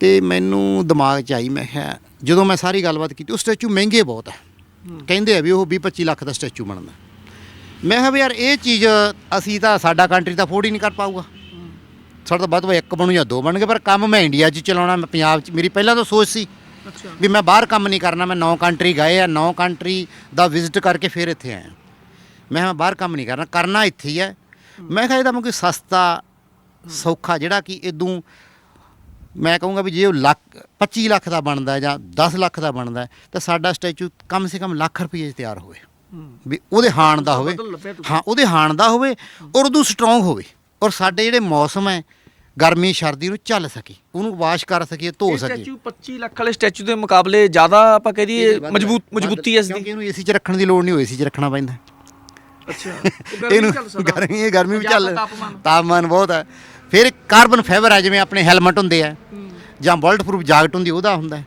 ਤੇ ਮੈਨੂੰ ਦਿਮਾਗ 'ਚ ਆਈ ਮੈਂ ਕਿਹਾ ਜਦੋਂ ਮੈਂ ਸਾਰੀ ਗੱਲਬਾਤ ਕੀਤੀ ਉਹ ਸਟੈਚੂ ਮਹਿੰਗੇ ਬਹੁਤ ਹੈ ਕਹਿੰਦੇ ਆ ਵੀ ਉਹ 20 25 ਲੱਖ ਦਾ ਸਟੈਚੂ ਬਣਦਾ। ਮੈਂ ਕਿਹਾ ਵੀ ਯਾਰ ਇਹ ਚੀਜ਼ ਅਸੀਂ ਤਾਂ ਸਾਡਾ ਕੰਟਰੀ ਤਾਂ ਅਫੋਰਡ ਹੀ ਨਹੀਂ ਕਰ ਪਾਊਗਾ। ਸਾਡਾ ਤਾਂ ਵੱਧ ਵੱਧ ਇੱਕ ਬਣੂ ਜਾਂ ਦੋ ਬਣਨਗੇ ਪਰ ਕੰਮ ਮੈਂ ਇੰਡੀਆ 'ਚ ਚਲਾਉਣਾ ਮੈਂ ਪੰਜਾਬ 'ਚ ਮੇਰੀ ਪਹਿਲਾਂ ਤੋਂ ਸੋਚ ਸੀ ਵੀ ਮੈਂ ਬਾਹਰ ਕੰਮ ਨਹੀਂ ਕਰਨਾ ਮੈਂ ਨੌ ਕੰਟਰੀ ਗਏ ਆ ਨੌ ਕੰਟਰੀ ਦਾ ਵਿਜ਼ਿਟ ਕਰਕੇ ਫਿਰ ਇੱਥੇ ਆਇਆ। ਮੈਂ ਕਿਹਾ ਬਾਹਰ ਕੰਮ ਨਹੀਂ ਕਰਨਾ ਕਰਨਾ ਇੱਥੇ ਹੀ ਹੈ। ਮੈਂ ਕਿਹਾ ਇਹਦਾ ਮੈਂ ਕੋਈ ਸਸਤਾ ਸੌਖਾ ਜਿਹੜਾ ਕਿ ਇਦੋਂ ਮੈਂ ਕਹੂੰਗਾ ਵੀ ਜੇ ਉਹ ਲੱਖ 25 ਲੱਖ ਦਾ ਬਣਦਾ ਜਾਂ 10 ਲੱਖ ਦਾ ਬਣਦਾ ਤਾਂ ਸਾਡਾ ਸਟੈਚੂ ਕਮ ਸੇ ਕਮ ਲੱਖ ਰੁਪਏ 'ਚ ਤਿਆਰ ਹੋਵੇ। ਵੀ ਉਹਦੇ ਹਾਣ ਦਾ ਹੋਵੇ। ਹਾਂ ਉਹਦੇ ਹਾਣ ਦਾ ਹੋਵੇ ਔਰ ਉਦੋਂ ਸਟਰੋਂਗ ਹੋਵੇ ਔਰ ਸਾਡੇ ਜਿਹੜੇ ਮੌਸਮ ਹੈ ਗਰਮੀ ਸਰਦੀ ਨੂੰ ਚੱਲ ਸਕੇ ਉਹਨੂੰ ਵਾਸ਼ ਕਰ ਸਕੀਏ ਧੋ ਸਕੀਏ
ਸਟੈਚੂ 25 ਲੱਖ ਵਾਲੇ ਸਟੈਚੂ ਦੇ ਮੁਕਾਬਲੇ ਜ਼ਿਆਦਾ ਆਪਾਂ ਕਹਿ ਦਈਏ ਮਜ਼ਬੂਤ ਮਜ਼ਬੂਤੀ ਇਸ
ਕਿਉਂਕਿ
ਦੀ
ਇਹਨੂੰ ਏਸੀ 'ਚ ਰੱਖਣ ਦੀ ਲੋੜ ਨਹੀਂ ਹੋਈ ਏਸੀ 'ਚ ਰੱਖਣਾ ਪੈਂਦਾ।
ਅੱਛਾ।
ਇਹਨੂੰ ਗਰਮੀ ਗਰਮੀ ਵੀ ਚੱਲ।
ਤਾਪਮਾਨ
ਬਹੁਤ ਹੈ। ਫਿਰ ਕਾਰਬਨ ਫਾਈਬਰ ਹੈ ਜਿਵੇਂ ਆਪਣੇ ਹੈਲਮਟ ਹੁੰਦੇ ਆ ਜਾਂ ਬੁਲਟ ਪ੍ਰੂਫ ਜਾਕਟ ਹੁੰਦੀ ਉਹਦਾ ਹੁੰਦਾ।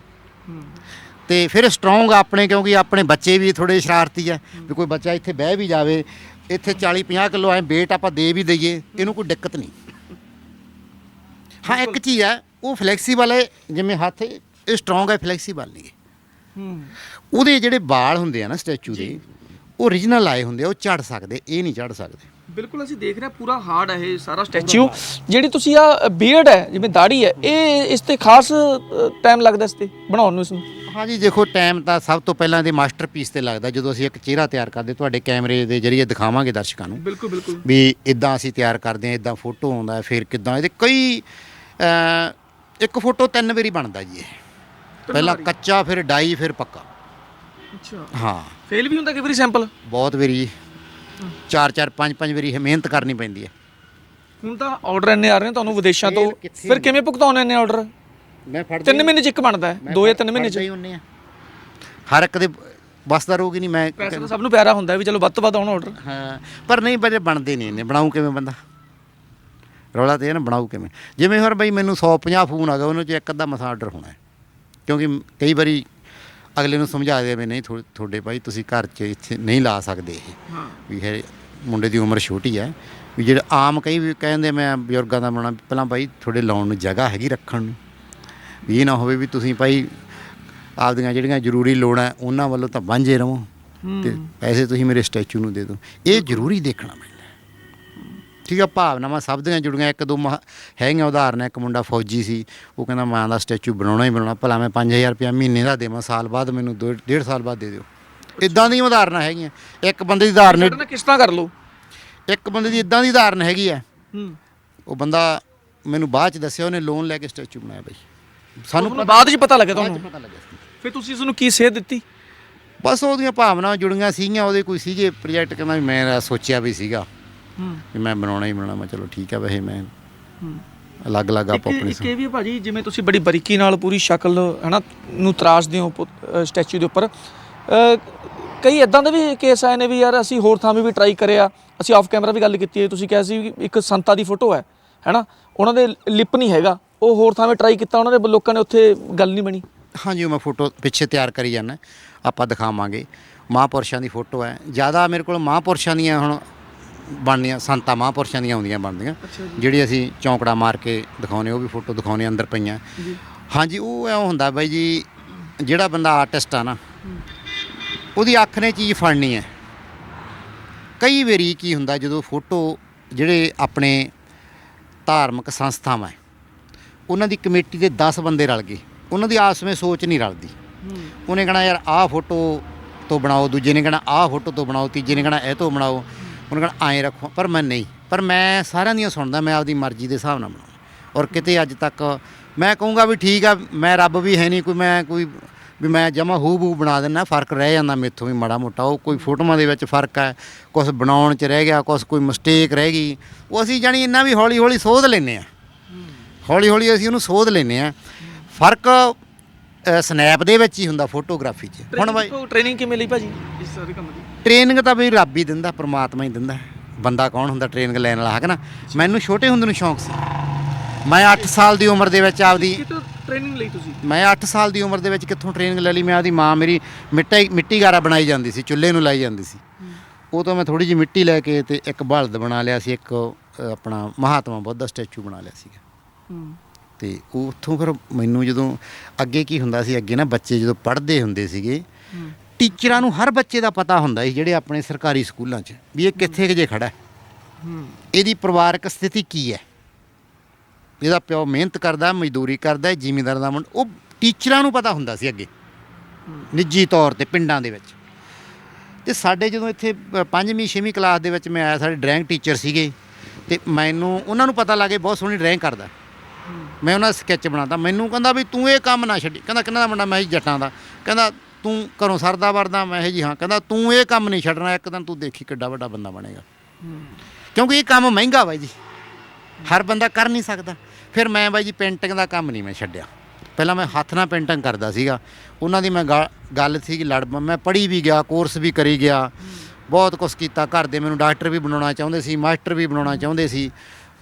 ਤੇ ਫਿਰ ਸਟਰੋਂਗ ਆਪਣੇ ਕਿਉਂਕਿ ਆਪਣੇ ਬੱਚੇ ਵੀ ਥੋੜੇ ਸ਼ਰਾਰਤੀ ਆ ਵੀ ਕੋਈ ਬੱਚਾ ਇੱਥੇ ਬਹਿ ਵੀ ਜਾਵੇ ਇੱਥੇ 40 50 ਕਿਲੋ ਐ weight ਆਪਾਂ ਦੇ ਵੀ ਦਈਏ ਇਹਨੂੰ ਕੋਈ ਦਿੱਕਤ ਨਹੀਂ। ਹਾਂ ਇੱਕ ਚੀਜ਼ ਹੈ ਉਹ ਫਲੈਕਸੀਬਲ ਹੈ ਜਿਵੇਂ ਹੱਥ ਇਹ ਸਟਰੋਂਗ ਹੈ ਫਲੈਕਸੀਬਲ ਨਹੀਂ ਹੈ।
ਹੂੰ।
ਉਹਦੇ ਜਿਹੜੇ ਵਾਲ ਹੁੰਦੇ ਆ ਨਾ ਸਟੈਚੂ ਦੇ ਉਹ origignal ਆਏ ਹੁੰਦੇ ਆ ਉਹ ਝੜ ਸਕਦੇ ਇਹ ਨਹੀਂ ਝੜ ਸਕਦੇ।
ਬਿਲਕੁਲ ਅਸੀਂ ਦੇਖ ਰਹੇ ਹਾਂ ਪੂਰਾ ਹਾਰਡ ਹੈ ਇਹ ਸਾਰਾ ਸਟੈਚੂ ਜਿਹੜੀ ਤੁਸੀਂ ਆ ਬੀਅਰਡ ਹੈ ਜਿਵੇਂ ਦਾੜੀ ਹੈ ਇਹ ਇਸ ਤੇ ਖਾਸ ਟਾਈਮ ਲੱਗਦਾ ਇਸ ਤੇ ਬਣਾਉਣ ਨੂੰ ਇਸ ਨੂੰ?
ਹਾਂਜੀ ਦੇਖੋ ਟਾਈਮ ਤਾਂ ਸਭ ਤੋਂ ਪਹਿਲਾਂ ਦੇ ਮਾਸਟਰਪੀਸ ਤੇ ਲੱਗਦਾ ਜਦੋਂ ਅਸੀਂ ਇੱਕ ਚਿਹਰਾ ਤਿਆਰ ਕਰਦੇ ਤੁਹਾਡੇ ਕੈਮਰੇ ਦੇ ਜ਼ਰੀਏ ਦਿਖਾਵਾਂਗੇ ਦਰਸ਼ਕਾਂ ਨੂੰ।
ਬਿਲਕੁਲ ਬਿਲਕੁਲ।
ਵੀ ਇਦਾਂ ਅਸੀਂ ਤਿਆਰ ਕਰਦੇ ਹਾਂ ਇਦਾਂ ਫੋਟੋ ਆਉਂਦਾ ਹੈ, ਫਿਰ ਕਿਦਾਂ ਇਹਦੇ ਕਈ ਇੱਕ ਫੋਟੋ ਤਿੰਨ ਵਾਰੀ ਬਣਦਾ ਜੀ ਇਹ। ਪਹਿਲਾਂ ਕੱਚਾ ਫਿਰ ਡਾਈ ਫਿਰ ਪੱਕਾ।
ਅੱਛਾ।
ਹਾਂ।
ਫੇਲ ਵੀ ਹੁੰਦਾ ਕਈ ਵਾਰੀ ਸੈਂਪਲ
ਬਹੁਤ ਵਾਰੀ। ਚਾਰ ਚਾਰ ਪੰਜ ਪੰਜ ਵਾਰੀ ਇਹ ਮਿਹਨਤ ਕਰਨੀ ਪੈਂਦੀ ਹੈ।
ਹੁਣ ਤਾਂ ਆਰਡਰ ਇੰਨੇ ਆ ਰਹੇ ਨੇ ਤੁਹਾਨੂੰ ਵਿਦੇਸ਼ਾਂ ਤੋਂ।
ਕਿੱਥੇ
ਫਿਰ ਕਿਵੇਂ ਭੁਗਤਾਉਣੇ ਇੰਨੇ ਆਰਡਰ
ਮੈਂ ਫੜ
ਤਿੰਨ ਮਹੀਨੇ ਚ ਇੱਕ ਬਣਦਾ ਹੈ। ਦੋ ਜਾਂ ਤਿੰਨ ਮਹੀਨੇ ਚ।
ਹੀ ਹੁੰਨੇ ਆ। ਹਰ ਇੱਕ ਦੇ ਬਸਦਾ ਰਹੂਗੀ ਨਹੀਂ ਮੈਂ
ਪੈਸਾ ਤਾਂ ਸਭ ਨੂੰ ਪਿਆਰਾ ਹੁੰਦਾ ਹੈ ਵੀ ਚਲੋ ਵੱਧ ਤੋਂ ਵੱਧ ਆਉਣ ਆਰਡਰ
ਹਾਂ ਪਰ ਨਹੀਂ ਬੜੇ ਬਣਦੇ ਨਹੀਂ ਇਹਨੇ ਬਣਾਉ ਕਿਵੇਂ ਬੰਦਾ? ਰੌਲਾ ਤੇ ਇਹ ਨਾ ਬਣਾਉ ਕਿਵੇਂ? ਜਿਵੇਂ ਹੋਰ ਬਈ ਮੈਨੂੰ 150 ਫੋਨ ਆ ਗਏ ਉਹਨਾਂ 'ਚ ਇੱਕ ਅੱਧਾ ਮਸਾ ਆਰਡਰ ਹੋਣਾ ਹੈ। ਕਿਉਂਕਿ ਕਈ ਵਾਰੀ ਅਗਲੇ ਨੂੰ ਸਮਝਾ ਦੇ ਵੀ ਨਹੀਂ ਥੋ- ਤੁਹਾਡੇ ਭਾਈ ਤੁਸੀਂ ਘਰ 'ਚ ਇੱਥੇ ਨਹੀਂ ਲਾ ਸਕਦੇ ਇਹ। ਵੀ ਇਹ ਮੁੰਡੇ ਦੀ ਉਮਰ ਛੋਟੀ ਹੈ। ਵੀ ਜਿਹੜੇ ਆਮ ਕਈ ਵੀ ਕਹਿੰਦੇ ਮੈਂ ਬਜ਼ੁਰਗਾਂ ਦਾ ਬਣਾਉਣਾ ਪਹਿਲਾਂ ਭਾਈ ਤੁਹਾਡੇ ਲਾਉਣ ਨੂੰ ਜਗ੍ਹਾ ਹੈਗੀ ਰੱਖਣ ਨੂੰ। ਵੀ ਇਹ ਨਾ ਹੋਵੇ ਵੀ ਤੁਸੀਂ ਭਾਈ ਆਪਦੀਆਂ ਜਿਹੜੀਆਂ ਜ਼ਰੂਰੀ ਲੋੜਾਂ ਉਹਨਾਂ ਵੱਲੋਂ ਤਾਂ ਵਾਂਝੇ ਰਹੋ। ਤੇ ਪੈਸੇ ਤੁਸੀਂ ਮੇਰੇ ਸਟੈਚੂ ਨੂੰ ਦੇ ਦਿਓ। ਇਹ ਜ਼ਰੂਰੀ ਦੇਖਣਾ ਪੈਂਦਾ ਠੀਕ ਆ ਭਾਵਨਾਵਾਂ ਸਭ ਦੀਆਂ ਜੁੜੀਆਂ ਇੱਕ ਦੋ ਮਹਾ- ਹੈਗੀਆਂ ਉਦਾਹਰਨ ਇੱਕ ਮੁੰਡਾ ਫੌਜੀ ਸੀ ਉਹ ਕਹਿੰਦਾ ਮਾਂ ਦਾ ਸਟੈਚੂ ਬਣਾਉਣਾ ਹੀ ਬਣਾਉਣਾ ਭਲਾ ਮੈਂ 5000 ਰੁਪਇਆ ਮਹੀਨੇ ਦਾ ਦੇਵਾਂ ਸਾਲ ਬਾਅਦ ਮੈਨੂੰ ਦੋ- ਡੇਢ ਸਾਲ ਬਾਅਦ ਦੇ ਦਿਓ। ਇਦਾਂ ਦੀਆਂ ਉਦਾਹਰਨਾਂ ਹੈਗੀਆਂ ਇੱਕ ਬੰਦੇ ਦੀ ਉਦਾਹਰਨ
ਕਿਸ ਤਰ੍ਹਾਂ ਕਰ ਲਓ
ਇੱਕ ਬੰਦੇ ਦੀ ਇਦਾਂ ਦੀ ਉਦਾਹਰਨ ਹੈਗੀ ਹੈ
ਹੂੰ।
ਉਹ ਬੰਦਾ ਮੈਨੂੰ ਬਾਅਦ ਚ ਦੱਸਿਆ ਉਹਨੇ ਲੋਨ ਲੈ ਕੇ ਸਟੈਚੂ ਬਣਾਇਆ ਬਈ। ਸਾਨੂੰ
ਤੁਹਾਨੂੰ ਬਾਅਦ 'ਚ ਪਤਾ ਲੱਗਿਆ ਤੁਹਾਨੂੰ?
ਪਤਾ ਲੱਗਿਆ ਸੀ।
ਫਿਰ ਤੁਸੀਂ ਇਸ ਨੂੰ ਕੀ ਸੇਧ ਦਿੱਤੀ?
ਬਸ ਉਹਦੀਆਂ ਭਾਵਨਾਵਾਂ ਜੁੜੀਆਂ ਸੀਗੀਆਂ ਉਹਦੇ ਕੋਈ ਸੀਗੇ ਪ੍ਰੋਜੈਕਟ ਕਹਿੰਦਾ ਵੀ ਮੈਂ ਸੋਚਿਆ ਵੀ ਸੀਗਾ। ਵੀ ਮੈਂ ਬਣਾਉਣਾ ਹੀ ਬਣਾਉਣਾ ਮੈਂ ਚਲੋ ਠੀਕ ਆ ਵੈਸੇ ਮੈਂ
ਹੂੰ।
ਅਲੱਗ-ਅਲੱਗ ਆਪੋ ਆਪਣੀ
ਇੱਕ ਇਹ ਵੀ ਹੈ ਭਾਜੀ ਜਿਵੇਂ ਤੁਸੀਂ ਬੜੀ ਬਰੀਕੀ ਨਾਲ ਪੂਰੀ ਸ਼ਕਲ ਹਨਾ ਨੂੰ ਤਰਾਸ਼ਦੇ ਹੋ ਸਟੈਚੂ ਦੇ ਉੱਪਰ। ਕਈ ਇਦਾਂ ਦੇ ਵੀ ਕੇਸ ਆਏ ਨੇ ਵੀ ਯਾਰ ਅਸੀਂ ਹੋਰ ਥਾਂ ਵੀ ਟਰਾਈ ਕਰਿਆ। ਅਸੀਂ ਆਫ ਕੈਮਰਾ ਵੀ ਗੱਲ ਕੀਤੀ ਹੈ ਤੁਸੀਂ ਕਿਹਾ ਸੀ ਵੀ ਇੱਕ ਸੰਤਾ ਦੀ ਫੋਟੋ ਹੈ ਹੈਨਾ? ਉਹਨਾਂ ਦੇ ਲਿਪ ਨਹੀਂ ਹੈਗਾ। ਉਹ ਹੋਰ ਥਾਂ ਵੀ ਟਰਾਈ ਕੀਤਾ ਉਹਨਾਂ ਦੇ ਲੋਕਾਂ ਨੇ ਉੱਥੇ ਗੱਲ ਨਹੀਂ ਬਣੀ।
ਹਾਂਜੀ ਉਹ ਮੈਂ ਫੋਟੋ ਪਿੱਛੇ ਤਿਆਰ ਕਰੀ ਜਾਂਦਾ ਆਪਾਂ ਦਿਖਾਵਾਂਗੇ। ਮਹਾਂਪੁਰਸ਼ਾਂ ਦੀ ਫੋਟੋ ਹੈ। ਜ਼ਿਆਦਾ ਮੇਰੇ ਕੋਲ ਮਹਾਂਪੁਰਸ਼ਾਂ ਦੀਆਂ ਹੁਣ ਬਣਦੀਆਂ ਸੰਤਾਂ ਮਹਾਂਪੁਰਸ਼ਾਂ ਦੀਆਂ ਆਉਂਦੀਆਂ ਬਣਦੀਆਂ। ਜਿਹੜੀ ਅਸੀਂ ਚੌਂਕੜਾ ਮਾਰ ਕੇ ਦਿਖਾਉਨੇ ਉਹ ਵੀ ਫੋਟੋ ਦਿਖਾਉਨੇ ਅੰਦਰ ਪਈਆਂ। ਹਾਂਜੀ ਉਹ ਐਂ ਹੁੰਦਾ ਬਾਈ ਜੀ ਜਿਹੜਾ ਬੰਦਾ ਆਰਟਿਸਟ ਆ ਨਾ ਉਹਦੀ ਅੱਖ ਨੇ ਚੀਜ਼ ਫੜਨੀ ਹੈ। ਕਈ ਵਾਰੀ ਕੀ ਹੁੰਦਾ ਜਦੋਂ ਫੋਟੋ ਜਿਹੜੇ ਆਪਣੇ ਧਾਰਮਿਕ ਸੰਸਥਾਵਾਂ ਹੈ ਉਹਨਾਂ ਦੀ ਕਮੇਟੀ ਦੇ 10 ਬੰਦੇ ਰਲ ਗਏ ਉਹਨਾਂ ਦੀ ਆਪਸ ਵਿੱਚ ਸੋਚ ਨਹੀਂ ਰਲਦੀ। ਉਹਨੇ ਕਹਣਾ ਯਾਰ ਆਹ ਫੋਟੋ ਤੋਂ ਬਣਾਓ ਦੂਜੇ ਨੇ ਕਹਣਾ ਆਹ ਫੋਟੋ ਤੋਂ ਬਣਾਓ ਤੀਜੇ ਨੇ ਕਹਣਾ ਇਹ ਤੋਂ ਬਣਾਓ। ਉਹਨੇ ਕਹਣਾ ਐਂ ਰੱਖੋ, ਪਰ ਮੈਂ ਨਹੀਂ, ਪਰ ਮੈਂ ਸਾਰਿਆਂ ਦੀਆਂ ਸੁਣਦਾ, ਮੈਂ ਆਪਦੀ ਮਰਜ਼ੀ ਦੇ ਹਿਸਾਬ ਨਾਲ ਬਣਾਉਂਦਾ। ਔਰ ਕਿਤੇ ਅੱਜ ਤੱਕ ਮੈਂ ਕਹੂੰਗਾ ਵੀ ਠੀਕ ਆ, ਮੈਂ ਰੱਬ ਵੀ ਹੈ ਨਹੀਂ, ਕੋਈ ਮੈਂ ਕੋਈ ਵੀ ਮੈਂ ਜਮਾ ਹੂ ਬੂ ਬਣਾ ਦਿੰਦਾ, ਫ਼ਰਕ ਰਹਿ ਜਾਂਦਾ ਮੇਥੋਂ ਵੀ ਮਾੜਾ ਮੋਟਾ, ਉਹ ਕੋਈ ਫੋਟੋਆਂ ਦੇ ਵਿੱਚ ਫ਼ਰਕ ਹੈ ਕੁਝ ਬਣਾਉਣ 'ਚ ਰਹਿ ਗਿਆ ਕੁਝ ਕੋਈ ਮਿਸਟੇਕ ਰਹਿ ਗਈ, ਉਹ ਅਸੀਂ ਜਾਣੀ ਇੰਨਾ ਵੀ ਹੌਲੀ ਹੌਲੀ ਸੋਧ ਲੈਂਦੇ ਆ। ਹੌਲੀ ਹੌਲੀ ਅਸੀਂ ਉਹਨੂੰ ਸੋਧ ਲੈਂਦੇ ਆ। ਫ਼ਰਕ ਸਨੈਪ ਦੇ ਵਿੱਚ ਹੀ ਹੁੰਦਾ ਫੋਟੋਗ੍ਰਾਫੀ 'ਚ। ਹੁਣ ਬਾਈ
ਟ੍ਰੇਨਿੰਗ ਕਿਵੇਂ ਲਈ ਭਾਜੀ? ਇਸ ਸਾਰੇ ਕੰਮ ਦੀ।
ਟ੍ਰੇਨਿੰਗ ਤਾਂ ਬਈ ਰੱਬ ਹੀ ਦਿੰਦਾ ਪ੍ਰਮਾਤਮਾ ਹੀ ਦਿੰਦਾ। ਬੰਦਾ ਕੌਣ ਹੁੰਦਾ ਟ੍ਰੇਨਿੰਗ ਲੈਣ ਵਾਲਾ ਹੈ ਨਾ? ਮੈਨੂੰ ਛੋਟੇ ਹੁੰਦੇ ਨੂੰ ਸ਼ੌਂਕ ਸੀ। ਮੈਂ 8 ਸਾਲ ਦੀ ਉਮਰ ਦੇ ਵਿੱਚ ਆਪਦੀ
ਕਿਤੋਂ ਟ੍ਰੇਨਿੰਗ ਲਈ ਤੁਸੀਂ?
ਮੈਂ 8 ਸਾਲ ਦੀ ਉਮਰ ਦੇ ਵਿੱਚ ਕਿੱਥੋਂ ਟ੍ਰੇਨਿੰਗ ਲੈ ਲਈ? ਮੈਂ ਆਪਦੀ ਮਾਂ ਮੇਰੀ ਮਿੱਟੀ ਮਿੱਟੀ ਗਾਰਾ ਬਣਾਈ ਜਾਂਦੀ ਸੀ ਚੁੱਲ੍ਹੇ ਨੂੰ ਲਾਈ ਜਾਂਦੀ ਸੀ। ਉਹ ਤੋਂ ਮੈਂ ਥੋੜੀ ਜਿਹੀ ਮਿੱਟੀ ਲੈ ਕੇ ਤੇ ਇੱਕ ਬਲਦ ਬਣਾ ਲਿਆ ਸੀ ਇੱਕ ਆਪਣਾ ਮਹਾਤਮਾ ਬੁੱਧ ਦਾ ਸਟੈਚੂ ਬਣਾ ਲਿਆ ਸੀਗਾ।
ਹੂੰ।
ਤੇ ਉਹ ਉੱਥੋਂ ਫਿਰ ਮੈਨੂੰ ਜਦੋਂ ਅੱਗੇ ਕੀ ਹੁੰਦਾ ਸੀ ਅੱਗੇ ਨਾ ਬੱਚੇ ਜਦੋਂ ਪੜ੍ਹਦੇ ਹੁੰਦੇ ਸੀਗੇ ਟੀਚਰਾਂ ਨੂੰ ਹਰ ਬੱਚੇ ਦਾ ਪਤਾ ਹੁੰਦਾ ਸੀ ਜਿਹੜੇ ਆਪਣੇ ਸਰਕਾਰੀ ਸਕੂਲਾਂ 'ਚ ਵੀ ਇਹ ਕਿੱਥੇ ਕੁ ਜੇ ਖੜਾ ਹੈ। ਇਹਦੀ ਪਰਿਵਾਰਕ ਸਥਿਤੀ ਕੀ ਹੈ? ਇਹਦਾ ਪਿਓ ਮਿਹਨਤ ਕਰਦਾ ਮਜ਼ਦੂਰੀ ਕਰਦਾ ਹੈ, ਜ਼ਿਮੀਂਦਾਰ ਦਾ ਮੁੰਡਾ ਉਹ ਟੀਚਰਾਂ ਨੂੰ ਪਤਾ ਹੁੰਦਾ ਸੀ ਅੱਗੇ। ਨਿੱਜੀ ਤੌਰ ਤੇ ਪਿੰਡਾਂ ਦੇ ਵਿੱਚ। ਤੇ ਸਾਡੇ ਜਦੋਂ ਇੱਥੇ ਅ, ਪੰਜਵੀਂ ਛੇਵੀਂ ਕਲਾਸ ਦੇ ਵਿੱਚ ਮੈਂ ਆਇਆ ਸਾਡੇ ਡਰਾਇੰਗ ਟੀਚਰ ਸੀਗੇ ਤੇ ਮੈਨੂੰ ਉਹਨਾਂ ਨੂੰ ਪਤਾ ਲੱਗੇ ਬਹੁਤ ਸੋਹਣੀ ਡਰਾਇੰਗ ਕਰਦਾ। ਮੈਂ ਉਹਨਾਂ ਦਾ ਸਕੈਚ ਬਣਾਤਾ। ਮੈਨੂੰ ਕਹਿੰਦਾ ਵੀ ਤੂੰ ਇਹ ਕੰਮ ਨਾ ਛੱਡੀ। ਕਹਿੰਦਾ ਕਿੰਨਾ ਦਾ ਮੁੰਡਾ ਮੈਂ ਜੀ ਜੱਟਾਂ ਦਾ। ਕਹਿੰਦਾ, ਤੂੰ ਘਰੋਂ ਸਰਦਾ ਵਰਦਾ, ਮੈਂ ਇਹ ਜੀ ਹਾਂ। ਕਹਿੰਦਾ, ਤੂੰ ਇਹ ਕੰਮ ਨਹੀਂ ਛੱਡਣਾ, ਇੱਕ ਦਿਨ ਤੂੰ ਦੇਖੀ ਕਿੱਡਾ ਵੱਡਾ ਬੰਦਾ ਬਣੇਗਾ। ਕਿਉਂਕਿ ਇਹ ਕੰਮ ਮਹਿੰਗਾ ਬਾਈ ਜੀ। ਹਰ ਬੰਦਾ ਕਰ ਨਹੀਂ ਸਕਦਾ। ਫਿਰ ਮੈਂ ਬਾਈ ਜੀ ਪੇਂਟਿੰਗ ਦਾ ਕੰਮ ਨਹੀਂ ਮੈਂ ਛੱਡਿਆ। ਪਹਿਲਾਂ ਮੈਂ ਹੱਥ ਨਾਲ ਪੇਂਟਿੰਗ ਕਰਦਾ ਸੀਗਾ। ਉਹਨਾਂ ਦੀ ਮੈਂ ਗਾ- ਗੱਲ ਸੀ ਕਿ ਲੜ ਮੈਂ ਪੜ੍ਹੀ ਵੀ ਗਿਆ ਕੋਰਸ ਵੀ ਕਰੀ ਗਿਆ। ਬਹੁਤ ਕੁਝ ਕੀਤਾ। ਘਰ ਦੇ ਮੈਨੂੰ ਡਾਕਟਰ ਵੀ ਬਣਾਉਣਾ ਚਾਹੁੰਦੇ ਸੀ ਮਾਸਟਰ ਵੀ ਬਣਾਉਣਾ ਚਾਹੁੰਦੇ ਸੀ।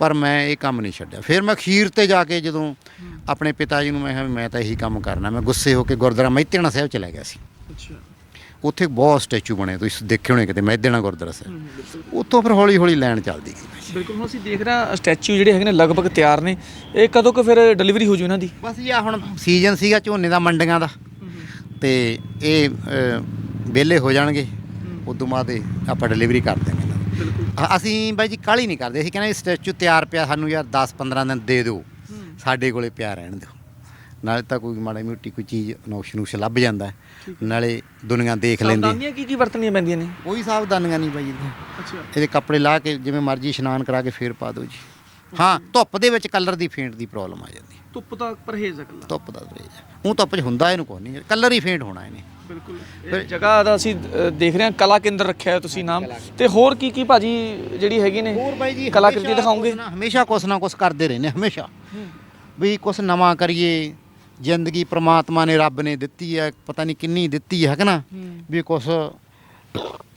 ਪਰ ਮੈਂ ਇਹ ਕੰਮ ਨਹੀਂ ਛੱਡਿਆ। ਫਿਰ ਮੈਂ ਖੀਰ ਤੇ ਜਾ ਕੇ ਜਦੋਂ ਆਪਣੇ ਪਿਤਾ ਜੀ ਨੂੰ ਮੈਂ ਕਿਹਾ ਮੈਂ ਤਾਂ ਇਹੀ ਕੰਮ ਕਰਨਾ। ਮੈਂ ਗੁੱਸੇ ਹੋ ਕੇ ਗੁਰਦੁਆਰਾ ਮਹਿਤੇਣਾ ਸਾਹਿਬ ਚਲਾ ਗਿਆ ਸੀ।
ਅੱਛਾ।
ਉੱਥੇ ਬਹੁਤ ਸਟੈਚੂ ਬਣੇ ਤੁਸੀਂ ਦੇਖੇ ਹੋਣੇ ਕਿਤੇ ਮਹਿਤੇਣਾ ਗੁਰਦੁਆਰਾ ਸਾਹਿਬ। ਉੱਥੋਂ ਫਿਰ ਹੌਲੀ ਹੌਲੀ ਲਾਈਨ ਚੱਲਦੀ ਗਈ।
ਬਿਲਕੁਲ ਹੁਣ ਅਸੀਂ ਦੇਖ ਰਹੇ ਹਾਂ ਸਟੈਚੂ ਜਿਹੜੇ ਹੈਗੇ ਨੇ ਲਗਭਗ ਤਿਆਰ ਨੇ। ਇਹ ਕਦੋਂ ਕੁ ਫਿਰ ਡਿਲੀਵਰੀ ਹੋ ਜੂ ਇਹਨਾਂ ਦੀ?
ਬਸ ਇਹ ਹੁਣ ਸੀਜ਼ਨ ਸੀਗਾ ਝੋਨੇ ਦਾ ਮੰਡੀਆਂ ਦਾ। ਤੇ ਇਹ ਅ, ਵਿਹਲੇ ਹੋ ਜਾਣਗੇ। ਉਦੋਂ ਬਾਅਦ ਇਹ ਆਪਾਂ ਡਿਲੀਵਰੀ ਕਰ।
ਬਿਲਕੁਲ
ਅ- ਅਸੀਂ ਬਾਈ ਜੀ ਕਾਹਲੀ ਨਹੀਂ ਕਰਦੇ। ਅਸੀਂ ਕਹਿੰਦੇ ਸਟੈਚੂ ਤਿਆਰ ਪਿਆ ਸਾਨੂੰ ਯਾਰ 10 15 ਦਿਨ ਦੇ ਦਿਓ। ਸਾਡੇ ਕੋਲੇ ਪਿਆ ਰਹਿਣ ਦਿਓ। ਨਾਲੇ ਤਾਂ ਕੋਈ ਮਾੜੀ ਮੋਟੀ ਕੋਈ ਚੀਜ਼ ਨੌਸ਼ ਨੂਸ਼ ਲੱਭ ਜਾਂਦਾ ਹੈ। ਨਾਲੇ ਦੁਨੀਆ ਦੇਖ ਲੈਂਦੀ
ਸਾਵਧਾਨੀਆਂ ਕੀ ਕੀ ਵਰਤਣੀਆਂ ਪੈਂਦੀਆਂ ਨੇ?
ਕੋਈ ਸਾਵਧਾਨੀਆਂ ਨਹੀਂ ਬਾਈ ਜੀ।
ਅੱਛਾ।
ਇਹਦੇ ਕੱਪੜੇ ਲਾ ਕੇ ਜਿਵੇਂ ਮਰਜ਼ੀ ਇਸ਼ਨਾਨ ਕਰਾ ਕੇ ਫੇਰ ਪਾ ਦਿਓ ਜੀ। ਹਾਂ ਧੁੱਪ ਦੇ ਵਿੱਚ ਕਲਰ ਦੀ ਫੇਂਟ ਦੀ ਪ੍ਰੋਬਲਮ ਆ ਜਾਂਦੀ। ਹੈ।
ਧੁੱਪ ਦਾ ਪਰਹੇਜ਼ ਹੈ
ਧੁੱਪ ਦਾ ਪਰਹੇਜ਼ ਹੈ ਉਹ ਧੁੱਪ 'ਚ ਹੁੰਦਾ ਇਹਨੂੰ ਕੋਈ ਨਹੀਂ। ਕਲਰ ਹੀ ਫੇਂਟ ਹੋਣਾ ਇਹਨੇ।
ਬਿਲਕੁਲ। ਇਹ ਜਗ੍ਹਾ ਦਾ ਅਸੀਂ ਅ, ਦੇਖ ਰਹੇ ਹਾਂ ਕਲਾ ਕੇਂਦਰ ਰੱਖਿਆ ਹੈ ਤੁਸੀਂ ਨਾਮ। ਤੇ ਹੋਰ ਕੀ ਕੀ ਭਾਜੀ ਜਿਹੜੀ ਹੈਗੀ ਨੇ?
ਹੋਰ ਬਾਈ ਜੀ
ਕਲਾਕ੍ਰਿਤੀ
ਹਮੇਸ਼ਾ
ਦਿਖਾਓਗੇ?
ਕੁਛ ਨਾ- ਹਮੇਸ਼ਾ ਕੁਛ ਨਾ ਕੁਛ ਕਰਦੇ ਰਹਿੰਦੇ ਹਮੇਸ਼ਾ। ਵੀ ਕੁਛ ਨਵਾਂ ਕਰੀਏ ਜ਼ਿੰਦਗੀ ਪ੍ਰਮਾਤਮਾ ਨੇ ਰੱਬ ਨੇ ਦਿੱਤੀ ਹੈ ਪਤਾ ਨਹੀਂ ਕਿੰਨੀ ਦਿੱਤੀ ਹੈ ਕਿ ਨਾ? ਵੀ ਕੁਛ